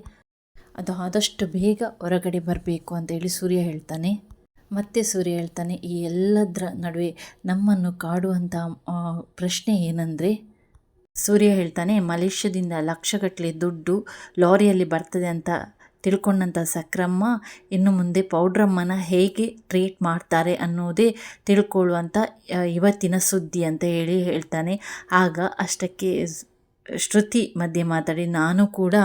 ಅದು ಆದಷ್ಟು ಬೇಗ ಹೊರಗಡೆ ಬರಬೇಕು ಅಂತ ಹೇಳಿ ಸೂರ್ಯ ಹೇಳ್ತಾನೆ. ಮತ್ತೆ ಸೂರ್ಯ ಹೇಳ್ತಾನೆ, ಈ ಎಲ್ಲದರ ನಡುವೆ ನಮ್ಮನ್ನು ಕಾಡುವಂಥ ಪ್ರಶ್ನೆ ಏನಂದರೆ, ಸೂರ್ಯ ಹೇಳ್ತಾನೆ, ಮಲೇಷ್ಯಾದಿಂದ ಲಕ್ಷಗಟ್ಟಲೆ ದುಡ್ಡು ಲಾರಿಯಲ್ಲಿ ಬರ್ತದೆ ಅಂತ ತಿಳ್ಕೊಂಡಂಥ ಸಕ್ರಮ್ಮ, ಇನ್ನು ಮುಂದೆ ಪೌಡ್ರಮ್ಮನ ಹೇಗೆ ಟ್ರೀಟ್ ಮಾಡ್ತಾರೆ ಅನ್ನೋದೇ ತಿಳ್ಕೊಳ್ಳುವಂಥ ಇವತ್ತಿನ ಸುದ್ದಿ ಅಂತ ಹೇಳಿ ಹೇಳ್ತಾನೆ. ಆಗ ಅಷ್ಟಕ್ಕೆ ಶ್ರುತಿ ಮಧ್ಯೆ ಮಾತಾಡಿ, ನಾನು ಕೂಡ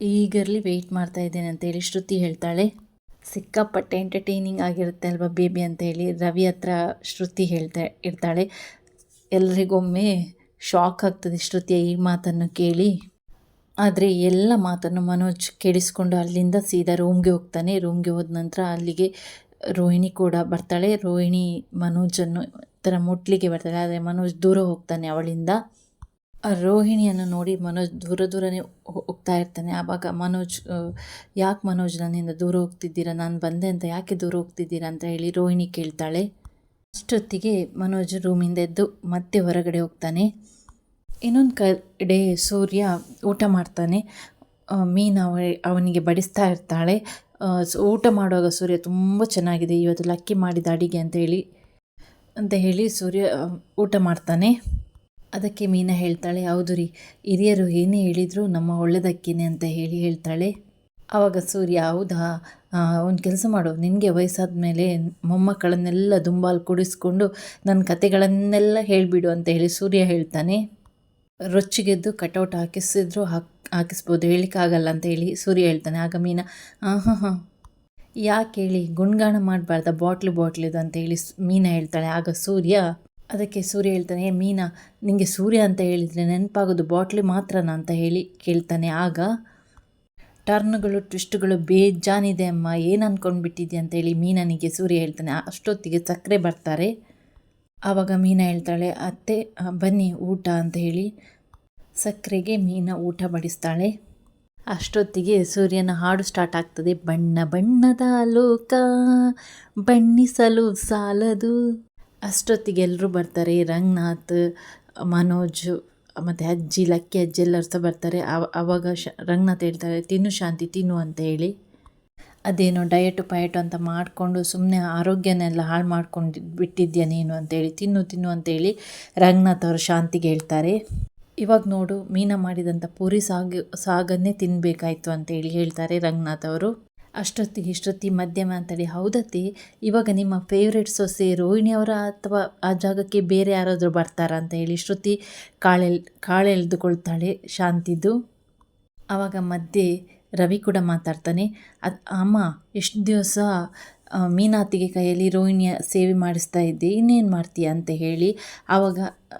ಈಗರ್ಲಿ ವೆಯ್ಟ್ ಮಾಡ್ತಾ ಇದ್ದೇನೆ ಅಂತ ಹೇಳಿ ಶ್ರುತಿ ಹೇಳ್ತಾಳೆ. ಸಿಕ್ಕಾಪಟ್ಟೆ ಎಂಟರ್ಟೈನಿಂಗ್ ಆಗಿರುತ್ತೆ ಅಲ್ವಾ ಬೇಬಿ ಅಂತ ಹೇಳಿ? ರವಿ ಹತ್ರ ಶ್ರುತಿ ಹೇಳ್ತಾ ಇರ್ತಾಳೆ. ಎಲ್ರಿಗೊಮ್ಮೆ ಶಾಕ್ ಆಗ್ತದೆ ಶ್ರುತಿಯ ಈ ಮಾತನ್ನು ಕೇಳಿ. ಆದರೆ ಎಲ್ಲ ಮಾತನ್ನು ಮನೋಜ್ ಕೇಳಿಸ್ಕೊಂಡು ಅಲ್ಲಿಂದ ಸೀದಾ ರೂಮ್ಗೆ ಹೋಗ್ತಾನೆ. ರೂಮ್ಗೆ ಹೋದ ನಂತರ ಅಲ್ಲಿಗೆ ರೋಹಿಣಿ ಕೂಡ ಬರ್ತಾಳೆ. ರೋಹಿಣಿ ಮನೋಜನ್ನು ಥರ ಮುಟ್ಲಿಕ್ಕೆ ಬರ್ತಾಳೆ. ಆದರೆ ಮನೋಜ್ ದೂರ ಹೋಗ್ತಾನೆ ಅವಳಿಂದ. ರೋಹಿಣಿಯನ್ನು ನೋಡಿ ಮನೋಜ್ ದೂರ ದೂರನೇ ಹೋಗ್ತಾ ಇರ್ತಾನೆ. ಆವಾಗ ಮನೋಜ್ ಯಾಕೆ ಮನೋಜ್ ನನ್ನಿಂದ ದೂರ ಹೋಗ್ತಿದ್ದೀರಾ? ನಾನು ಬಂದೆ ಅಂತ ಯಾಕೆ ದೂರ ಹೋಗ್ತಿದ್ದೀರಾ ಅಂತ ಹೇಳಿ ರೋಹಿಣಿ ಕೇಳ್ತಾಳೆ. ಅಷ್ಟೊತ್ತಿಗೆ ಮನೋಜ್ ರೂಮಿಂದ ಎದ್ದು ಮತ್ತೆ ಹೊರಗಡೆ ಹೋಗ್ತಾನೆ. ಇನ್ನೊಂದು ಕಡೆ ಸೂರ್ಯ ಊಟ ಮಾಡ್ತಾನೆ. ಮೀನು ಅವ, ಅವನಿಗೆ ಬಡಿಸ್ತಾ ಇರ್ತಾಳೆ. ಊಟ ಮಾಡುವಾಗ ಸೂರ್ಯ ತುಂಬ ಚೆನ್ನಾಗಿದೆ. ಇವತ್ತು ಲಕ್ಕಿ ಮಾಡಿದ ಅಡಿಗೆ ಅಂತ ಹೇಳಿ ಅಂತ ಹೇಳಿ ಸೂರ್ಯ ಊಟ ಮಾಡ್ತಾನೆ. ಅದಕ್ಕೆ ಮೀನಾ ಹೇಳ್ತಾಳೆ, ಹೌದು ರೀ, ಹಿರಿಯರು ಏನೇ ಹೇಳಿದರೂ ನಮ್ಮ ಒಳ್ಳೆದಕ್ಕೇನೆ ಅಂತ ಹೇಳಿ ಹೇಳ್ತಾಳೆ. ಆವಾಗ ಸೂರ್ಯ, ಹೌದಾ? ಒಂದು ಕೆಲಸ ಮಾಡು. ನಿನಗೆ ವಯಸ್ಸಾದ ಮೇಲೆ ಮೊಮ್ಮಕ್ಕಳನ್ನೆಲ್ಲ ದುಂಬಾಲು ಕುಡಿಸ್ಕೊಂಡು ನನ್ನ ಕತೆಗಳನ್ನೆಲ್ಲ ಹೇಳಿಬಿಡು ಅಂತ ಹೇಳಿ ಸೂರ್ಯ ಹೇಳ್ತಾನೆ. ರೊಚ್ಚಿಗೆದ್ದು ಕಟೌಟ್ ಹಾಕಿಸಿದ್ರು ಹಾಕಿ, ಹಾಕಿಸ್ಬೋದು. ಹೇಳಿಕ್ಕಾಗಲ್ಲ ಅಂತ ಹೇಳಿ ಸೂರ್ಯ ಹೇಳ್ತಾನೆ. ಆಗ ಮೀನಾ ಹಾಂ ಹಾಂ ಹಾಂ ಯಾಕೆ ಹೇಳಿ? ಗುಣಗಾನ ಮಾಡಬಾರ್ದ? ಬಾಟ್ಲು ಬಾಟ್ಲಿದು ಅಂತ ಹೇಳಿ ಮೀನಾ ಹೇಳ್ತಾಳೆ. ಆಗ ಸೂರ್ಯ ಅದಕ್ಕೆ ಸೂರ್ಯ ಹೇಳ್ತಾನೆ, ಏ ಮೀನಾ ನಿಮಗೆ ಸೂರ್ಯ ಅಂತ ಹೇಳಿದರೆ ನೆನಪಾಗೋದು ಬಾಟ್ಲಿ ಮಾತ್ರನಾ ಅಂತ ಹೇಳಿ ಕೇಳ್ತಾನೆ. ಆಗ ಟರ್ನ್ಗಳು, ಟ್ವಿಸ್ಟ್ಗಳು ಬೇಜಾನಿದೆ ಅಮ್ಮ, ಏನು ಅಂತ ಹೇಳಿ ಮೀನನಿಗೆ ಸೂರ್ಯ ಹೇಳ್ತಾನೆ. ಅಷ್ಟೊತ್ತಿಗೆ ಸಕ್ಕರೆ ಬರ್ತಾರೆ. ಆವಾಗ ಮೀನಾ ಹೇಳ್ತಾಳೆ, ಅತ್ತೆ ಬನ್ನಿ ಊಟ ಅಂತ ಹೇಳಿ. ಸಕ್ಕರೆಗೆ ಮೀನ ಊಟ ಬಡಿಸ್ತಾಳೆ. ಅಷ್ಟೊತ್ತಿಗೆ ಸೂರ್ಯನ ಹಾಡು ಸ್ಟಾರ್ಟ್ ಆಗ್ತದೆ, ಬಣ್ಣ ಬಣ್ಣದ ಲೋಕ ಬಣ್ಣಿಸಲು ಸಾಲದು. ಅಷ್ಟೊತ್ತಿಗೆ ಎಲ್ಲರೂ ಬರ್ತಾರೆ. ರಂಗನಾಥ್, ಮನೋಜ್ ಮತ್ತು ಅಜ್ಜಿ, ಲಕ್ಕಿ ಅಜ್ಜಿ ಎಲ್ಲರೂ ಸಹ ಬರ್ತಾರೆ. ಅವಾಗ ಶ, ರಂಗನಾಥ್ ಹೇಳ್ತಾರೆ, ತಿನ್ನು ಶಾಂತಿ, ತಿನ್ನು ಅಂತ ಹೇಳಿ. ಅದೇನೋ ಡಯಟು ಪಯಟು ಅಂತ ಮಾಡಿಕೊಂಡು ಸುಮ್ಮನೆ ಆರೋಗ್ಯನೆಲ್ಲ ಹಾಳು ಮಾಡ್ಕೊಂಡು, ಬಿಟ್ಟಿದ್ಯಾ ನೀನು ಅಂತೇಳಿ ತಿನ್ನು ತಿನ್ನು ಅಂತೇಳಿ ರಂಗನಾಥ್ ಅವರು ಶಾಂತಿಗೆ ಹೇಳ್ತಾರೆ. ಇವಾಗ ನೋಡು, ಮೀನ ಮಾಡಿದಂಥ ಪೂರಿ ಸಾಗ, ಸಾಗನ್ನೇ ತಿನ್ನಬೇಕಾಯ್ತು ಅಂತೇಳಿ ಹೇಳ್ತಾರೆ ರಂಗನಾಥ್ ಅವರು. ಅಷ್ಟೊತ್ತಿಗೆ ಇಷ್ಟೊತ್ತಿ ಮಧ್ಯಮ ಅಂತೇಳಿ, ಹೌದತ್ತಿ? ಇವಾಗ ನಿಮ್ಮ ಫೇವ್ರೆಟ್ ಸೊಸೆ ರೋಹಿಣಿಯವರ ಅಥವಾ ಆ ಜಾಗಕ್ಕೆ ಬೇರೆ ಯಾರಾದರೂ ಬರ್ತಾರಾ ಅಂತ ಹೇಳಿ ಶ್ರುತಿ ಕಾಳೆಲ್ ಕಾಳೆಳೆದುಕೊಳ್ತಾಳೆ ಶಾಂತಿದು. ಆವಾಗ ಮಧ್ಯೆ ರವಿ ಕೂಡ ಮಾತಾಡ್ತಾನೆ, ಅದು, ಅಮ್ಮ, ಎಷ್ಟು ದಿವಸ ಮೀನಾತಿಗೆ ಕೈಯಲ್ಲಿ ರೋಹಿಣಿಯ ಸೇವೆ ಮಾಡಿಸ್ತಾ ಇದ್ದೆ, ಇನ್ನೇನು ಮಾಡ್ತೀಯ? ಅಂತ ಹೇಳಿ ಆವಾಗ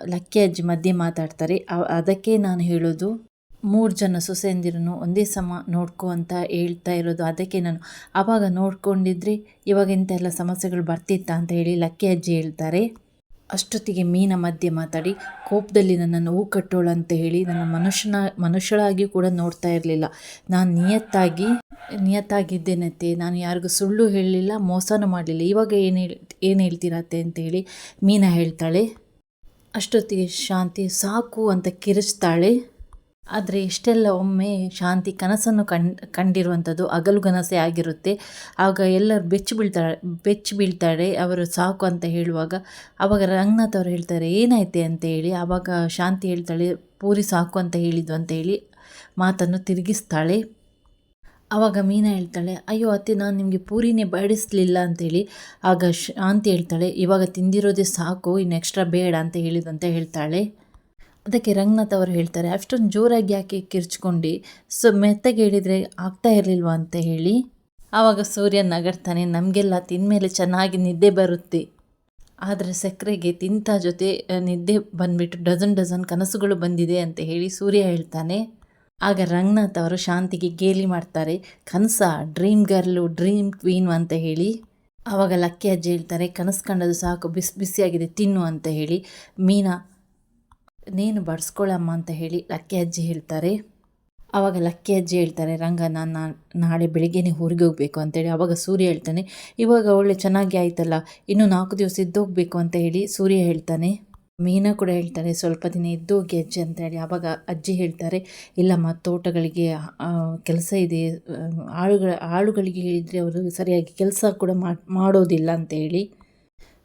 ಲಕ್ಕಿ ಅಜ್ಜಿ ಮಧ್ಯೆ ಮಾತಾಡ್ತಾರೆ ಅದಕ್ಕೆ ನಾನು ಹೇಳೋದು ಮೂರು ಜನ ಸೊಸೆಯಂದಿರನ್ನು ಒಂದೇ ಸಮ ನೋಡ್ಕೊ ಅಂತ ಹೇಳ್ತಾ ಇರೋದು. ಅದಕ್ಕೆ ನಾನು ಆವಾಗ ನೋಡ್ಕೊಂಡಿದ್ರೆ ಇವಾಗ ಇಂತೆಲ್ಲ ಸಮಸ್ಯೆಗಳು ಬರ್ತಿತ್ತಾ ಅಂತ ಹೇಳಿ ಲಕ್ಕಿ ಅಜ್ಜಿ ಹೇಳ್ತಾರೆ. ಅಷ್ಟೊತ್ತಿಗೆ ಮೀನ ಮಧ್ಯೆ ಮಾತಾಡಿ, ಕೋಪದಲ್ಲಿ ನನ್ನನ್ನು ಹೂ ಕಟ್ಟೋಳು ಅಂತ ಹೇಳಿ ನನ್ನ ಮನುಷ್ಯನ, ಮನುಷ್ಯಳಾಗಿ ಕೂಡ ನೋಡ್ತಾ ಇರಲಿಲ್ಲ. ನಾನು ನಿಯತ್ತಾಗಿ, ನಿಯತ್ತಾಗಿದ್ದೇನತ್ತೆ? ನಾನು ಯಾರಿಗೂ ಸುಳ್ಳು ಹೇಳಲಿಲ್ಲ, ಮೋಸನೂ ಮಾಡಲಿಲ್ಲ. ಇವಾಗ ಏನು ಹೇಳಿ, ಏನು ಹೇಳ್ತೀರಂತೆ ಅಂತ ಹೇಳಿ ಮೀನ ಹೇಳ್ತಾಳೆ. ಅಷ್ಟೊತ್ತಿಗೆ ಶಾಂತಿ ಸಾಕು ಅಂತ ಕಿರಿಚ್ತಾಳೆ. ಆದರೆ ಇಷ್ಟೆಲ್ಲ ಒಮ್ಮೆ ಶಾಂತಿ ಕನಸನ್ನು ಕಂಡು, ಕಂಡಿರುವಂಥದ್ದು ಹಗಲು ಕನಸೇ ಆಗಿರುತ್ತೆ. ಆಗ ಎಲ್ಲರೂ ಬೆಚ್ಚಿ ಬೀಳ್ತಾಳೆ ಬೆಚ್ಚಿ ಬೀಳ್ತಾಳೆ ಅವರು ಸಾಕು ಅಂತ ಹೇಳುವಾಗ ಆವಾಗ ರಂಗನಾಥ್ ಅವರು ಹೇಳ್ತಾರೆ, ಏನಾಯ್ತೆ ಅಂತ ಹೇಳಿ. ಆವಾಗ ಶಾಂತಿ ಹೇಳ್ತಾಳೆ, ಪೂರಿ ಸಾಕು ಅಂತ ಹೇಳಿದ್ದು ಅಂತ ಹೇಳಿ ಮಾತನ್ನು ತಿರುಗಿಸ್ತಾಳೆ. ಆವಾಗ ಮೀನಾ ಹೇಳ್ತಾಳೆ, ಅಯ್ಯೋ ಅತ್ತೆ, ನಾನು ನಿಮಗೆ ಪೂರಿನೇ ಬಡಿಸ್ಲಿಲ್ಲ ಅಂತೇಳಿ ಆಗ ಶಾಂತಿ ಹೇಳ್ತಾಳೆ, ಇವಾಗ ತಿಂದಿರೋದೇ ಸಾಕು, ಇನ್ನು ಎಕ್ಸ್ಟ್ರಾ ಬೇಡ ಅಂತ ಹೇಳಿದಂತ ಹೇಳ್ತಾಳೆ. ಅದಕ್ಕೆ ರಂಗನಾಥ್ ಅವರು ಹೇಳ್ತಾರೆ, ಅಷ್ಟೊಂದು ಜೋರಾಗಿ ಯಾಕೆ ಕಿರ್ಚ್ಕೊಂಡು? ಸೊ, ಮೆತ್ತಗೆ ಹೇಳಿದರೆ ಆಗ್ತಾ ಇರಲಿಲ್ವ? ಅಂತ ಹೇಳಿ ಆವಾಗ ಸೂರ್ಯ ನಗಡ್ತಾನೆ ನಮಗೆಲ್ಲ ತಿಂದಮೇಲೆ ಚೆನ್ನಾಗಿ ನಿದ್ದೆ ಬರುತ್ತೆ. ಆದರೆ ಸಕ್ಕರೆಗೆ ತಿಂತ ಜೊತೆ ನಿದ್ದೆ ಬಂದ್ಬಿಟ್ಟು ಡಜನ್ ಡಜನ್ ಕನಸುಗಳು ಬಂದಿದೆ ಅಂತ ಹೇಳಿ ಸೂರ್ಯ ಹೇಳ್ತಾನೆ. ಆಗ ರಂಗನಾಥ್ ಅವರು ಶಾಂತಿಗೆ ಗೇಲಿ ಮಾಡ್ತಾರೆ, ಕನಸ, ಡ್ರೀಮ್ ಗರ್ಲು, ಡ್ರೀಮ್ ಕ್ವೀನು ಅಂತ ಹೇಳಿ. ಆವಾಗ ಲಕ್ಕಿ ಅಜ್ಜಿ ಹೇಳ್ತಾರೆ, ಕನಸು ಕಂಡದು ಸಾಕು, ಬಿಸಿ ಬಿಸಿಯಾಗಿದೆ, ತಿನ್ನು ಅಂತ ಹೇಳಿ, ಮೀನಾ ನೀನು ಬಡಿಸ್ಕೊಳ್ಳಮ್ಮ ಅಂತ ಹೇಳಿ ಲಕ್ಕಿ ಅಜ್ಜಿ ಹೇಳ್ತಾರೆ. ಆವಾಗ ಲಕ್ಕಿ ಅಜ್ಜಿ ಹೇಳ್ತಾರೆ, ರಂಗ, ನಾನು ನಾಳೆ ಬೆಳಿಗ್ಗೆನೇ ಊರಿಗೆ ಹೋಗಬೇಕು ಅಂತೇಳಿ ಆವಾಗ ಸೂರ್ಯ ಹೇಳ್ತಾನೆ, ಇವಾಗ ಒಳ್ಳೆ ಚೆನ್ನಾಗಿ ಆಯ್ತಲ್ಲ, ಇನ್ನು ನಾಲ್ಕು ದಿವಸ ಇದ್ದೋಗ್ಬೇಕು ಅಂತ ಹೇಳಿ ಸೂರ್ಯ ಹೇಳ್ತಾನೆ. ಮೀನಾ ಕೂಡ ಹೇಳ್ತಾರೆ ಸ್ವಲ್ಪ ದಿನ ಇದ್ದೋಗಿ ಅಜ್ಜಿ ಅಂತ ಹೇಳಿ. ಆವಾಗ ಅಜ್ಜಿ ಹೇಳ್ತಾರೆ, ಇಲ್ಲಮ್ಮ, ತೋಟಗಳಿಗೆ ಕೆಲಸ ಇದೆ, ಆಳುಗಳ, ಆಳುಗಳಿಗೆ ಹೇಳಿದರೆ ಅವರು ಸರಿಯಾಗಿ ಕೆಲಸ ಕೂಡ ಮಾಡ್- ಮಾಡೋದಿಲ್ಲ ಅಂತ ಹೇಳಿ.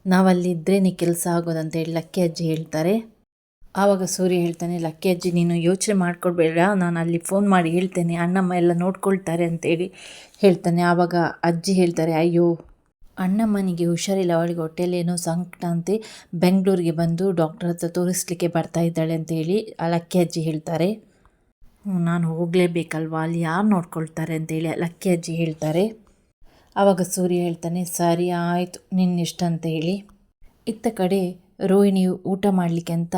ನಾವಲ್ಲಿದ್ದರೆ ಕೆಲಸ ಆಗೋದಂತ ಹೇಳಿ ಲಕ್ಕಿ ಅಜ್ಜಿ ಹೇಳ್ತಾರೆ. ಆವಾಗ ಸೂರ್ಯ ಹೇಳ್ತಾನೆ, ಲಕ್ಕಿ ಅಜ್ಜಿ, ನೀನು ಯೋಚನೆ ಮಾಡ್ಕೊಳ್ಬೇಡ ನಾನು ಅಲ್ಲಿ ಫೋನ್ ಮಾಡಿ ಹೇಳ್ತೇನೆ, ಅಣ್ಣಮ್ಮ ಎಲ್ಲ ನೋಡ್ಕೊಳ್ತಾರೆ ಅಂತೇಳಿ ಹೇಳ್ತಾನೆ. ಆವಾಗ ಅಜ್ಜಿ ಹೇಳ್ತಾರೆ, ಅಯ್ಯೋ, ಅಣ್ಣಮ್ಮನಿಗೆ ಹುಷಾರಿಲ್ಲ, ಅವಳಿಗೆ ಹೊಟ್ಟೆಲೇನೋ ಸಂಕಟ ಅಂತೆ, ಬೆಂಗಳೂರಿಗೆ ಬಂದು ಡಾಕ್ಟರ್ ಹತ್ರ ತೋರಿಸ್ಲಿಕ್ಕೆ ಬರ್ತಾ ಇದ್ದಾಳೆ ಅಂತೇಳಿ ಆ ಲಕ್ಕಿ ಅಜ್ಜಿ ಹೇಳ್ತಾರೆ. ನಾನು ಹೋಗಲೇಬೇಕಲ್ವಾ, ಅಲ್ಲಿ ಯಾರು ನೋಡ್ಕೊಳ್ತಾರೆ ಅಂತೇಳಿ ಲಕ್ಕಿ ಅಜ್ಜಿ ಹೇಳ್ತಾರೆ. ಆವಾಗ ಸೂರ್ಯ ಹೇಳ್ತಾನೆ, ಸರಿ ಆಯಿತು, ನಿನ್ನಿಷ್ಟ ಅಂತ ಹೇಳಿ ಇತ್ತ ಕಡೆ ರೋಹಿಣಿ ಊಟ ಮಾಡಲಿಕ್ಕೆ ಅಂತ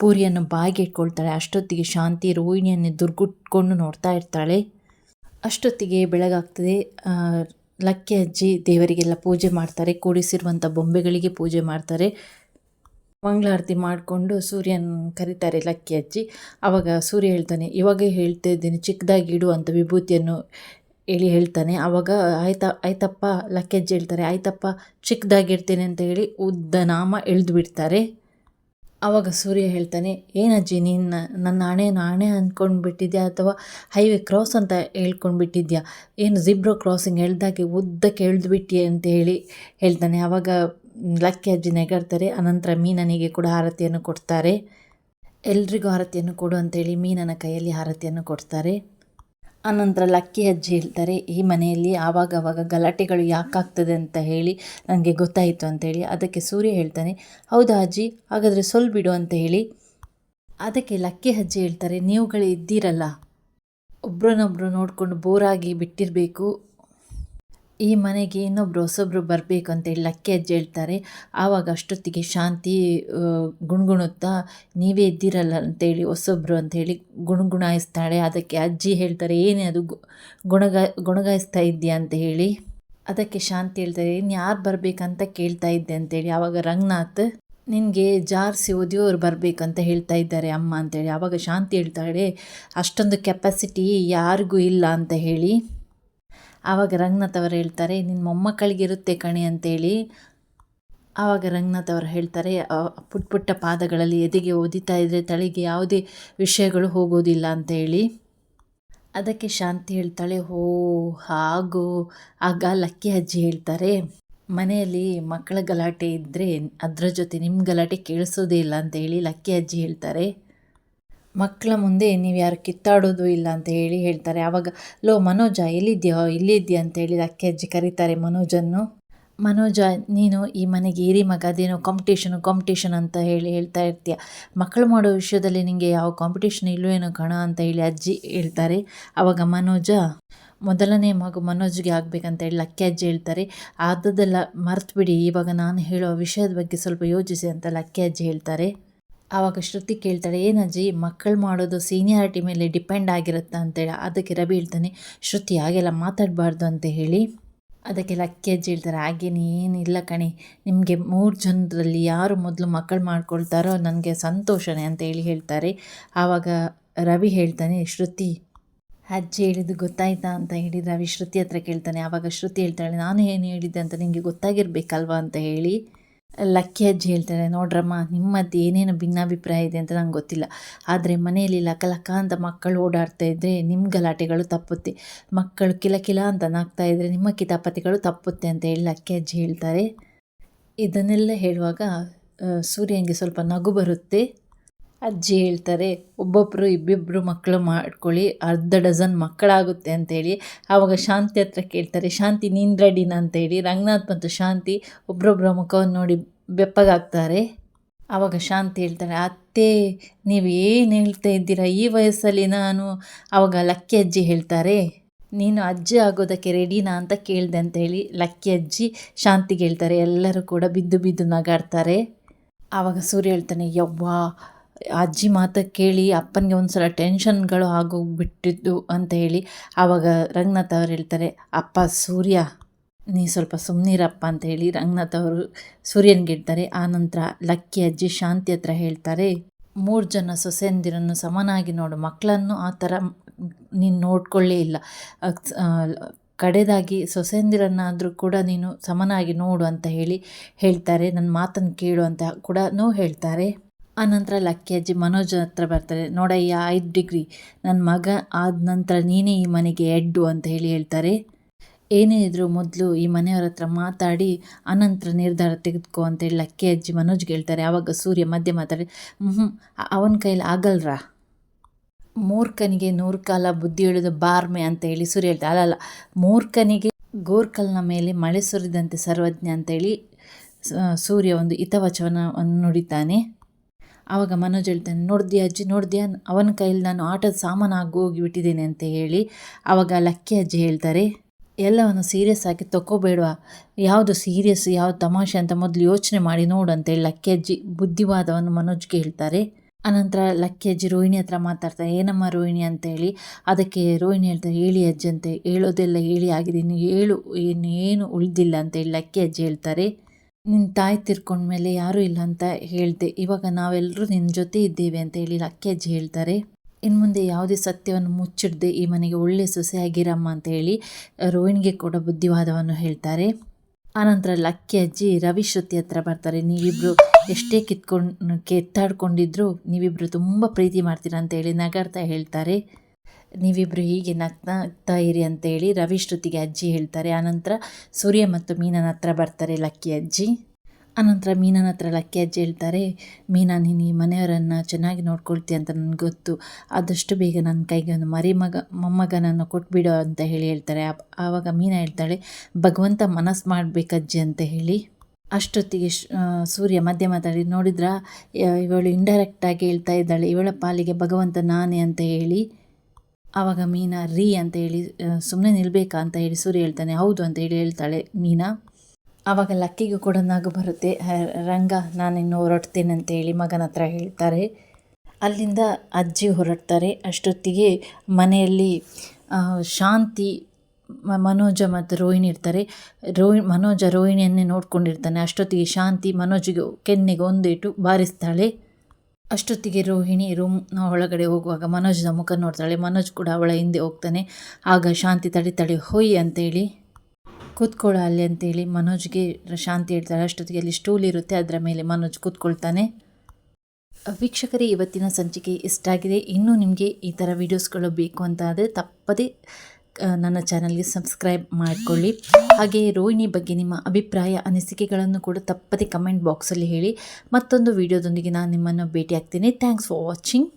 ಪೂರಿಯನ್ನು ಬಾಯಿಗೆ ಇಟ್ಕೊಳ್ತಾಳೆ ಅಷ್ಟೊತ್ತಿಗೆ ಶಾಂತಿ ರೋಹಿಣಿಯನ್ನು ದುರ್ಗುಟ್ಕೊಂಡು ನೋಡ್ತಾ ಇರ್ತಾಳೆ. ಅಷ್ಟೊತ್ತಿಗೆ ಬೆಳಗಾಗ್ತದೆ. ಲಕ್ಕಿ ಅಜ್ಜಿ ದೇವರಿಗೆಲ್ಲ ಪೂಜೆ ಮಾಡ್ತಾರೆ. ಕೂಡಿಸಿರುವಂಥ ಬೊಂಬೆಗಳಿಗೆ ಪೂಜೆ ಮಾಡ್ತಾರೆ. ಮಂಗಳಾರತಿ ಮಾಡಿಕೊಂಡು ಸೂರ್ಯನ ಕರೀತಾರೆ ಲಕ್ಕಿ ಅಜ್ಜಿ. ಆವಾಗ ಸೂರ್ಯ ಹೇಳ್ತಾನೆ, ಇವಾಗ ಹೇಳ್ತಾ ಇದ್ದೀನಿ, ಚಿಕ್ಕದಾಗಿ ಇಡು ಅಂತ ವಿಭೂತಿಯನ್ನು ಹೇಳಿ ಹೇಳ್ತಾನೆ. ಆವಾಗ ಆಯ್ತಾ, ಆಯ್ತಪ್ಪ? ಲಕ್ಕಿ ಅಜ್ಜಿ ಹೇಳ್ತಾರೆ, ಆಯ್ತಪ್ಪ ಚಿಕ್ಕದಾಗಿಡ್ತೇನೆ ಅಂತ ಹೇಳಿ ಉದ್ದ ನಾಮ ಎಳೆದು ಬಿಡ್ತಾರೆ. ಆವಾಗ ಸೂರ್ಯ ಹೇಳ್ತಾನೆ ಏನಜ್ಜಿ ನೀನು ನನ್ನ ಹಣೆ ಹಣೆ ಅಂದ್ಕೊಂಡು ಬಿಟ್ಟಿದ್ಯಾ ಅಥವಾ ಹೈವೇ ಕ್ರಾಸ್ ಅಂತ ಹೇಳ್ಕೊಂಡು ಬಿಟ್ಟಿದ್ಯಾ ಏನು ಜಿಬ್ರೋ ಕ್ರಾಸಿಂಗ್ ಹೇಳ್ದಾಗೆ ಉದ್ದಕ್ಕೆ ಎಳ್ದು ಬಿಟ್ಟಿ ಅಂತ ಹೇಳಿ ಹೇಳ್ತಾನೆ. ಆವಾಗ ಲಕ್ಕಿ ಅಜ್ಜಿ ನೆಗಡ್ತಾರೆ, ಅನಂತರ ಮೀನನಿಗೆ ಕೂಡ ಆರತಿಯನ್ನು ಕೊಡ್ತಾರೆ. ಎಲ್ರಿಗೂ ಆರತಿಯನ್ನು ಕೊಡು ಅಂತೇಳಿ ಮೀನನ ಕೈಯಲ್ಲಿ ಆರತಿಯನ್ನು ಕೊಡ್ತಾರೆ. ಆನಂತರ ಲಕ್ಕಿ ಅಜ್ಜಿ ಹೇಳ್ತಾರೆ, ಈ ಮನೆಯಲ್ಲಿ ಆವಾಗವಾಗ ಗಲಾಟೆಗಳು ಯಾಕಾಗ್ತದೆ ಅಂತ ಹೇಳಿ ನನಗೆ ಗೊತ್ತಾಯಿತು ಅಂತೇಳಿ ಅದಕ್ಕೆ ಸೂರ್ಯ ಹೇಳ್ತಾನೆ, ಹೌದಾ ಅಜ್ಜಿ, ಹಾಗಾದರೆ ಸೊಲ್ ಬಿಡು ಅಂತ ಹೇಳಿ. ಅದಕ್ಕೆ ಲಕ್ಕಿ ಅಜ್ಜಿ ಹೇಳ್ತಾರೆ, ನೀವುಗಳೇ ಇದ್ದೀರಲ್ಲ, ಒಬ್ರನ್ನೊಬ್ರು ನೋಡಿಕೊಂಡು ಬೋರಾಗಿ ಬಿಟ್ಟಿರಬೇಕು ಈ ಮನೆಗೆ ಇನ್ನೊಬ್ರು ಹೊಸೊಬ್ರು ಬರಬೇಕು ಅಂತೇಳಿ ಲಕ್ಕಿ ಅಜ್ಜಿ ಹೇಳ್ತಾರೆ. ಆವಾಗ ಅಷ್ಟೊತ್ತಿಗೆ ಶಾಂತಿ ಗುಣಗುಣುತ್ತಾ, ನೀವೇ ಇದ್ದೀರಲ್ಲ ಅಂತೇಳಿ ಹೊಸೊಬ್ರು ಅಂತೇಳಿ ಗುಣಗುಣಾಯಿಸ್ತಾಳೆ. ಅದಕ್ಕೆ ಅಜ್ಜಿ ಹೇಳ್ತಾರೆ, ಏನೇ ಅದು ಗುಣಗ ಗುಣಗಾ, ಗುಣಗಾಯಿಸ್ತಾ ಇದ್ದೀಯಾ? ಅಂತ ಹೇಳಿ. ಅದಕ್ಕೆ ಶಾಂತಿ ಹೇಳ್ತಾರೆ ಇನ್ನು ಯಾರು ಬರಬೇಕಂತ ಕೇಳ್ತಾ ಇದ್ದೆ? ಅಂತೇಳಿ. ಆವಾಗ ರಂಗನಾಥ್, ನಿನಗೆ ಜಾರಿಸಿ ಓದಿಯೋರು ಬರಬೇಕಂತ ಹೇಳ್ತಾ ಇದ್ದಾರೆ ಅಮ್ಮ ಅಂತೇಳಿ. ಆವಾಗ ಶಾಂತಿ ಹೇಳ್ತಾಳೆ, ಅಷ್ಟೊಂದು ಕೆಪಾಸಿಟಿ ಯಾರಿಗೂ ಇಲ್ಲ ಅಂತ ಹೇಳಿ. ಆವಾಗ ರಂಗನಾಥ್ ಅವರು ಹೇಳ್ತಾರೆ ನಿನ್ನ ಮೊಮ್ಮಕ್ಕಳಿಗಿರುತ್ತೆ ಕಣೆ ಅಂತೇಳಿ. ಆವಾಗ ರಂಗನಾಥ್ ಅವರು ಹೇಳ್ತಾರೆ ಪುಟ್ಟ ಪುಟ್ಟ ಪಾದಗಳಲ್ಲಿ ಎದೆಗೆ ಓದಿತಾ ಇದ್ದರೆ ತಳಿಗೆ ಯಾವುದೇ ವಿಷಯಗಳು ಹೋಗೋದಿಲ್ಲ ಅಂತೇಳಿ. ಅದಕ್ಕೆ ಶಾಂತಿ ಹೇಳ್ತಾಳೆ, ಹೋ, ಹಾಗೋ. ಆಗ ಲಕ್ಕಿ ಅಜ್ಜಿ ಹೇಳ್ತಾರೆ, ಮನೆಯಲ್ಲಿ ಮಕ್ಕಳ ಗಲಾಟೆ ಇದ್ದರೆ ಅದರ ಜೊತೆ ನಿಮ್ಮ ಗಲಾಟೆ ಕೇಳಿಸೋದೇ ಇಲ್ಲ ಅಂತ ಹೇಳಿ ಲಕ್ಕಿ ಅಜ್ಜಿ ಹೇಳ್ತಾರೆ. ಮಕ್ಕಳ ಮುಂದೆ ನೀವು ಯಾರು ಕಿತ್ತಾಡೋದು ಇಲ್ಲ ಅಂತ ಹೇಳಿ ಹೇಳ್ತಾರೆ. ಆವಾಗ ಲೋ, ಮನೋಜ ಎಲ್ಲಿದ್ಯೋ ಇಲ್ಲಿದ್ಯಾ ಅಂತ ಹೇಳಿ ಲಕ್ಕಿ ಅಜ್ಜಿ ಕರೀತಾರೆ ಮನೋಜನ್ನು. ಮನೋಜ, ನೀನು ಈ ಮನೆಗೆ ಹಿರಿ ಮಗ, ಅದೇನೋ ಕಾಂಪಿಟೇಷನು ಕಾಂಪಿಟೇಷನ್ ಅಂತ ಹೇಳಿ ಹೇಳ್ತಾ ಇರ್ತೀಯ. ಮಕ್ಕಳು ಮಾಡೋ ವಿಷಯದಲ್ಲಿ ನಿಮಗೆ ಯಾವ ಕಾಂಪಿಟೇಷನ್ ಇಲ್ವೇನೋ ಕಣ ಅಂತ ಹೇಳಿ ಅಜ್ಜಿ ಹೇಳ್ತಾರೆ. ಆವಾಗ ಮನೋಜ, ಮೊದಲನೇ ಮಗು ಮನೋಜ್ಗೆ ಆಗಬೇಕಂತ ಹೇಳಿ ಲಕ್ಕಿ ಅಜ್ಜಿ ಹೇಳ್ತಾರೆ. ಆದದೆಲ್ಲ ಮರ್ತುಬಿಡಿ, ಇವಾಗ ನಾನು ಹೇಳೋ ವಿಷಯದ ಬಗ್ಗೆ ಸ್ವಲ್ಪ ಯೋಚಿಸಿ ಅಂತ ಲಕ್ಕಿ ಅಜ್ಜಿ ಹೇಳ್ತಾರೆ. ಆವಾಗ ಶ್ರುತಿ ಕೇಳ್ತಾಳೆ ಏನಜ್ಜಿ ಮಕ್ಕಳು ಮಾಡೋದು ಸೀನಿಯಾರಿಟಿ ಮೇಲೆ ಡಿಪೆಂಡ್ ಆಗಿರುತ್ತಾ? ಅಂತೇಳಿ ಅದಕ್ಕೆ ರವಿ ಹೇಳ್ತಾನೆ, ಶ್ರುತಿ, ಹಾಗೆಲ್ಲ ಮಾತಾಡಬಾರ್ದು ಅಂತ ಹೇಳಿ. ಅದಕ್ಕೆ ಅಕ್ಕಿ ಅಜ್ಜಿ ಹೇಳ್ತಾರೆ, ಹಾಗೇನು ಏನಿಲ್ಲ ಕಣಿ, ನಿಮಗೆ ಮೂರು ಜನರಲ್ಲಿ ಯಾರು ಮೊದಲು ಮಕ್ಕಳು ಮಾಡ್ಕೊಳ್ತಾರೋ ನನಗೆ ಸಂತೋಷನೇ ಅಂತ ಹೇಳಿ ಹೇಳ್ತಾರೆ. ಆವಾಗ ರವಿ ಹೇಳ್ತಾನೆ, ಶ್ರುತಿ, ಅಜ್ಜಿ ಹೇಳಿದ್ದು ಗೊತ್ತಾಯ್ತಾ? ಅಂತ ಹೇಳಿ ರವಿ ಶ್ರುತಿ ಹತ್ರ ಕೇಳ್ತಾನೆ. ಆವಾಗ ಶ್ರುತಿ ಹೇಳ್ತಾಳೆ, ನಾನು ಏನು ಹೇಳಿದ್ದೆ ಅಂತ ನಿಮಗೆ ಗೊತ್ತಾಗಿರ್ಬೇಕಲ್ವಾ? ಅಂತ ಹೇಳಿ. ಲಕ್ಕಿ ಅಜ್ಜಿ ಹೇಳ್ತಾರೆ, ನೋಡ್ರಮ್ಮ ನಿಮ್ಮದು ಏನೇನು ಭಿನ್ನಾಭಿಪ್ರಾಯ ಇದೆ ಅಂತ ನಂಗೆ ಗೊತ್ತಿಲ್ಲ. ಆದರೆ ಮನೆಯಲ್ಲಿ ಲಕ ಲಕ ಅಂತ ಮಕ್ಕಳು ಓಡಾಡ್ತಾ ಇದ್ದರೆ ನಿಮ್ಮ ಗಲಾಟೆಗಳು ತಪ್ಪುತ್ತೆ. ಮಕ್ಕಳು ಕಿಲ ಕಿಲ ಅಂತ ನಾಗ್ತಾ ಇದ್ದರೆ ನಿಮ್ಮ ಕಿತಾಪತಿಗಳು ತಪ್ಪುತ್ತೆ ಅಂತ ಹೇಳಿ ಲಕ್ಕಿ ಅಜ್ಜಿ ಹೇಳ್ತಾರೆ. ಇದನ್ನೆಲ್ಲ ಹೇಳುವಾಗ ಸೂರ್ಯನಿಗೆ ಸ್ವಲ್ಪ ನಗು ಬರುತ್ತೆ. ಅಜ್ಜಿ ಹೇಳ್ತಾರೆ ಒಬ್ಬೊಬ್ಬರು ಇಬ್ಬಿಬ್ಬರು ಮಕ್ಕಳು ಮಾಡ್ಕೊಳ್ಳಿ, ಅರ್ಧ ಡಜನ್ ಮಕ್ಕಳಾಗುತ್ತೆ ಅಂತೇಳಿ. ಆವಾಗ ಶಾಂತಿ ಹತ್ರ ಕೇಳ್ತಾರೆ, ಶಾಂತಿ, ನೀನು ರೆಡಿನ ಅಂತೇಳಿ ರಂಗನಾಥ್ ಮತ್ತು ಶಾಂತಿ ಒಬ್ಬರೊಬ್ಬರ ಮುಖವನ್ನು ನೋಡಿ ಬೆಪ್ಪಗಾಗ್ತಾರೆ. ಆವಾಗ ಶಾಂತಿ ಹೇಳ್ತಾರೆ ಅತ್ತೆ, ನೀವು ಏನು ಹೇಳ್ತಾ ಇದ್ದೀರಾ? ಈ ವಯಸ್ಸಲ್ಲಿ ನಾನು ಆವಾಗ ಲಕ್ಕಿ ಅಜ್ಜಿ ಹೇಳ್ತಾರೆ, ನೀನು ಅಜ್ಜಿ ಆಗೋದಕ್ಕೆ ರೆಡಿನಾ ಅಂತ ಕೇಳಿದೆ ಅಂತ ಹೇಳಿ ಲಕ್ಕಿ ಅಜ್ಜಿ ಶಾಂತಿಗೆ ಹೇಳ್ತಾರೆ, ಎಲ್ಲರೂ ಕೂಡ ಬಿದ್ದು ಬಿದ್ದು ನಗಾಡ್ತಾರೆ. ಆವಾಗ ಸೂರ್ಯ ಹೇಳ್ತಾನೆ, ಯವ್ವಾ ಅಜ್ಜಿ ಮಾತು ಕೇಳಿ ಅಪ್ಪನಿಗೆ ಒಂದು ಸಲ ಟೆನ್ಷನ್ಗಳು ಆಗೋಗ್ಬಿಟ್ಟಿದ್ದು ಅಂತ ಹೇಳಿ ಆವಾಗ ರಂಗನಾಥ್ ಅವರು ಹೇಳ್ತಾರೆ, ಅಪ್ಪ ಸೂರ್ಯ, ನೀ ಸ್ವಲ್ಪ ಸುಮ್ಮನಿರಪ್ಪ ಅಂತ ಹೇಳಿ ರಂಗನಾಥ್ ಅವರು ಸೂರ್ಯನಿಗೆ ಹೇಳ್ತಾರೆ. ಆನಂತರ ಲಕ್ಕಿ ಅಜ್ಜಿ ಶಾಂತಿ ಹತ್ರ ಹೇಳ್ತಾರೆ, ಮೂರು ಜನ ಸೊಸೆಯಂದಿರನ್ನು ಸಮನಾಗಿ ನೋಡು. ಮಕ್ಕಳನ್ನು ಆ ಥರ ನೀನು ನೋಡ್ಕೊಳ್ಳೇ ಇಲ್ಲ. ಕಡೆದಾಗಿ ಸೊಸೆಯಂದಿರನ್ನಾದರೂ ಕೂಡ ನೀನು ಸಮನಾಗಿ ನೋಡು ಅಂತ ಹೇಳಿ ಹೇಳ್ತಾರೆ. ನನ್ನ ಮಾತನ್ನು ಕೇಳು ಅಂತ ಕೂಡ ಹೇಳ್ತಾರೆ. ಆನಂತರ ಲಕ್ಕಿ ಅಜ್ಜಿ ಮನೋಜ್ ಹತ್ರ ಬರ್ತಾರೆ, ನೋಡಯ್ಯ, ಐದು ಡಿಗ್ರಿ. ನನ್ನ ಮಗ ಆದ ನಂತರ ನೀನೇ ಈ ಮನೆಗೆ ಎಡ್ಡು ಅಂತ ಹೇಳಿ ಹೇಳ್ತಾರೆ. ಏನೇ ಇದ್ದರೂ ಮೊದಲು ಈ ಮನೆಯವರ ಹತ್ರ ಮಾತಾಡಿ, ಅನಂತರ ನಿರ್ಧಾರ ತೆಗೆದುಕೋ ಅಂತೇಳಿ ಲಕ್ಕಿ ಅಜ್ಜಿ ಮನೋಜ್ಗೆ ಹೇಳ್ತಾರೆ ಆವಾಗ ಸೂರ್ಯ ಮಧ್ಯೆ ಮಾತಾಡಿ ಹ್ಞೂ ಅವನ ಕೈಲಿ ಆಗಲ್ರಾ? ಮೂರ್ಖನಿಗೆ ನೂರು ಕಾಲ ಬುದ್ಧಿ ಹೇಳೋದು ಬಾರ್ಮೆ ಅಂತ ಹೇಳಿ ಸೂರ್ಯ ಹೇಳ್ತಾರೆ. ಅಲ್ಲಲ್ಲ ಮೂರ್ಖನಿಗೆ ಗೋರ್ಕಲ್ನ ಮೇಲೆ ಮಳೆ ಸುರಿದಂತೆ ಸರ್ವಜ್ಞ ಅಂತೇಳಿ ಸೂರ್ಯ ಒಂದು ಹಿತವಚನವನ್ನು ನುಡಿತಾನೆ. ಆವಾಗ ಮನೋಜ್ ಹೇಳ್ತಾನೆ ನೋಡ್ದಿ ಅಜ್ಜಿ, ನೋಡ್ದ್ಯಾ? ಅವನ ಕೈಯಲ್ಲಿ ನಾನು ಆಟದ ಸಾಮಾನಾಗಿ ಹೋಗಿಬಿಟ್ಟಿದ್ದೇನೆ ಅಂತ ಹೇಳಿ. ಆವಾಗ ಲಕ್ಕಿ ಅಜ್ಜಿ ಹೇಳ್ತಾರೆ, ಎಲ್ಲವನ್ನು ಸೀರಿಯಸ್ ಆಗಿ ತಗೋಬೇಡವಾ ಯಾವುದು ಸೀರಿಯಸ್ ಯಾವುದು ತಮಾಷೆ ಅಂತ ಮೊದಲು ಯೋಚನೆ ಮಾಡಿ ನೋಡು ಅಂತೇಳಿ ಲಕ್ಕಿ ಅಜ್ಜಿ ಬುದ್ಧಿವಾದವನ್ನು ಮನೋಜ್ಗೆ ಹೇಳ್ತಾರೆ. ಅನಂತರ ಲಕ್ಕಿ ಅಜ್ಜಿ ರೋಹಿಣಿ ಹತ್ರ ಮಾತಾಡ್ತಾರೆ, ಏನಮ್ಮ ರೋಹಿಣಿ ಅಂತೇಳಿ ಅದಕ್ಕೆ ರೋಹಿಣಿ ಹೇಳ್ತಾರೆ ಹೇಳಿ ಅಜ್ಜಿ ಅಂತ ಹೇಳೋದೆಲ್ಲ ಹೇಳಿ ಆಗಿದೆ, ಇನ್ನು ಹೇಳು ಏನು ಏನು ಉಳಿದಿಲ್ಲ ಅಂತೇಳಿ ಲಕ್ಕಿ ಅಜ್ಜಿ ಹೇಳ್ತಾರೆ. ನಿನ್ನ ತಾಯಿ ತಿರ್ಕೊಂಡ್ಮೇಲೆ ಯಾರೂ ಇಲ್ಲ ಅಂತ ಹೇಳಿದೆ. ಇವಾಗ ನಾವೆಲ್ಲರೂ ನಿನ್ನ ಜೊತೆ ಇದ್ದೇವೆ ಅಂತ ಹೇಳಿ ಲಕ್ಕಿ ಅಜ್ಜಿ ಹೇಳ್ತಾರೆ. ಇನ್ನು ಮುಂದೆ ಯಾವುದೇ ಸತ್ಯವನ್ನು ಮುಚ್ಚಿಡದೆ ಈ ಮನೆಗೆ ಒಳ್ಳೆ ಸೊಸೆಯಾಗಿರಮ್ಮ ಅಂತ ಹೇಳಿ ರೋಹಿಣಿಗೆ ಕೂಡ ಬುದ್ಧಿವಾದವನ್ನು ಹೇಳ್ತಾರೆ. ಆನಂತರ ಲಕ್ಕಿ ಅಜ್ಜಿ ರವಿ ಶ್ರುತಿ ಹತ್ರ ಬರ್ತಾರೆ. ನೀವಿಬ್ಬರು ಎಷ್ಟೇ ಕಿತ್ಕೊಂಡು, ಕೆತ್ತಾಡ್ಕೊಂಡಿದ್ರು ನೀವಿಬ್ಬರು ತುಂಬ ಪ್ರೀತಿ ಮಾಡ್ತೀರಾ ಅಂತ ಹೇಳಿ ನಗಾಡ್ತಾ ಹೇಳ್ತಾರೆ. ನೀವಿಬ್ಬರು ಹೀಗೆ ನಗ್ತಾ ಇರಿ ಅಂತೇಳಿ ರವಿ ಶ್ರುತಿಗೆ ಅಜ್ಜಿ ಹೇಳ್ತಾರೆ. ಆನಂತರ ಸೂರ್ಯ ಮತ್ತು ಮೀನನ ಹತ್ರ ಬರ್ತಾರೆ ಲಕ್ಕಿ ಅಜ್ಜಿ. ಆನಂತರ ಮೀನನ ಹತ್ರ ಲಕ್ಕಿ ಅಜ್ಜಿ ಹೇಳ್ತಾರೆ, ಮೀನಾ, ನೀನು ಈ ಮನೆಯವರನ್ನು ಚೆನ್ನಾಗಿ ನೋಡ್ಕೊಳ್ತೀಯ ಅಂತ ನನಗೆ ಗೊತ್ತು. ಆದಷ್ಟು ಬೇಗ ನನ್ನ ಕೈಗೆ ಒಂದು ಮರಿ ಮಗ ಮೊಮ್ಮಗನನ್ನು ಕೊಟ್ಬಿಡು ಅಂತ ಹೇಳಿ ಹೇಳ್ತಾರೆ. ಆವಾಗ ಮೀನಾ ಹೇಳ್ತಾಳೆ, ಭಗವಂತ ಮನಸ್ಸು ಮಾಡಬೇಕಜ್ಜಿ ಅಂತ ಹೇಳಿ. ಅಷ್ಟೊತ್ತಿಗೆ ಸೂರ್ಯ ಮಧ್ಯೆ ಮಾತಾಡಿ, ನೋಡಿದ್ರ ಇವಳು ಇಂಡೈರೆಕ್ಟಾಗಿ ಹೇಳ್ತಾ ಇದ್ದಾಳೆ, ಇವಳ ಪಾಲಿಗೆ ಭಗವಂತ ನಾನೇ ಅಂತ ಹೇಳಿ. ಆವಾಗ ಮೀನಾ, ರೀ ಅಂತ ಹೇಳಿ ಸುಮ್ಮನೆ ನಿಲ್ಬೇಕಾ ಅಂತ ಹೇಳಿ ಸೂರ್ಯ ಹೇಳ್ತಾನೆ. ಹೌದು ಅಂತ ಹೇಳಿ ಹೇಳ್ತಾಳೆ ಮೀನಾ. ಆವಾಗ ಲಕ್ಕಿಗೂ ಕೂಡ ನಗು ಬರುತ್ತೆ. ರಂಗ, ನಾನಿನ್ನು ಹೊರಡ್ತೇನೆ ಅಂತ ಹೇಳಿ ಮಗನ ಹತ್ರ ಹೇಳ್ತಾರೆ. ಅಲ್ಲಿಂದ ಅಜ್ಜಿ ಹೊರಡ್ತಾರೆ. ಅಷ್ಟೊತ್ತಿಗೆ ಮನೆಯಲ್ಲಿ ಶಾಂತಿ ಮನೋಜ ಮತ್ತು ರೋಹಿಣಿ ಇರ್ತಾರೆ. ರೋಹಿ, ಮನೋಜ ರೋಹಿಣಿಯನ್ನೇ ನೋಡ್ಕೊಂಡಿರ್ತಾನೆ. ಅಷ್ಟೊತ್ತಿಗೆ ಶಾಂತಿ ಮನೋಜಿಗೆ ಕೆನ್ನೆಗೆ ಒಂದೇಟು ಬಾರಿಸ್ತಾಳೆ. ಅಷ್ಟೊತ್ತಿಗೆ ರೋಹಿಣಿ ರೂಮ್ನ ಒಳಗಡೆ ಹೋಗುವಾಗ ಮನೋಜ್ನ ಮುಖ ನೋಡ್ತಾಳೆ. ಮನೋಜ್ ಕೂಡ ಅವಳ ಹಿಂದೆ ಹೋಗ್ತಾನೆ. ಆಗ ಶಾಂತಿ ತಡಿತಾಳೆ ಹೊಯ್ ಅಂತೇಳಿ ಕೂತ್ಕೊಳ್ಳೋ ಅಲ್ಲಿ ಅಂತೇಳಿ ಮನೋಜ್ಗೆ ಶಾಂತಿ ಹೇಳ್ತಾಳೆ. ಅಷ್ಟೊತ್ತಿಗೆ ಅಲ್ಲಿ ಸ್ಟೂಲ್ ಇರುತ್ತೆ. ಅದರ ಮೇಲೆ ಮನೋಜ್ ಕೂತ್ಕೊಳ್ತಾನೆ. ವೀಕ್ಷಕರೇ, ಇವತ್ತಿನ ಸಂಚಿಕೆ ಇಷ್ಟ ಆಗಿದೆ ಇನ್ನೂ ನಿಮಗೆ ಈ ಥರ ವೀಡಿಯೋಸ್ಗಳು ಬೇಕು ಅಂತ ಆದರೆ ತಪ್ಪದೇ ನನ್ನ ಚಾನಲ್ಗೆ ಸಬ್ಸ್ಕ್ರೈಬ್ ಮಾಡಿಕೊಳ್ಳಿ. ಹಾಗೆ ರೋಹಿಣಿ ಬಗ್ಗೆ ನಿಮ್ಮ ಅಭಿಪ್ರಾಯ, ಅನಿಸಿಕೆಗಳನ್ನು ಕೂಡ ತಪ್ಪದೆ ಕಮೆಂಟ್ ಬಾಕ್ಸಲ್ಲಿ ಹೇಳಿ. ಮತ್ತೊಂದು ವಿಡಿಯೋದೊಂದಿಗೆ ನಾನು ನಿಮ್ಮನ್ನು ಭೇಟಿ ಆಗ್ತೀನಿ ಥ್ಯಾಂಕ್ಸ್ ಫಾರ್ ವಾಚಿಂಗ್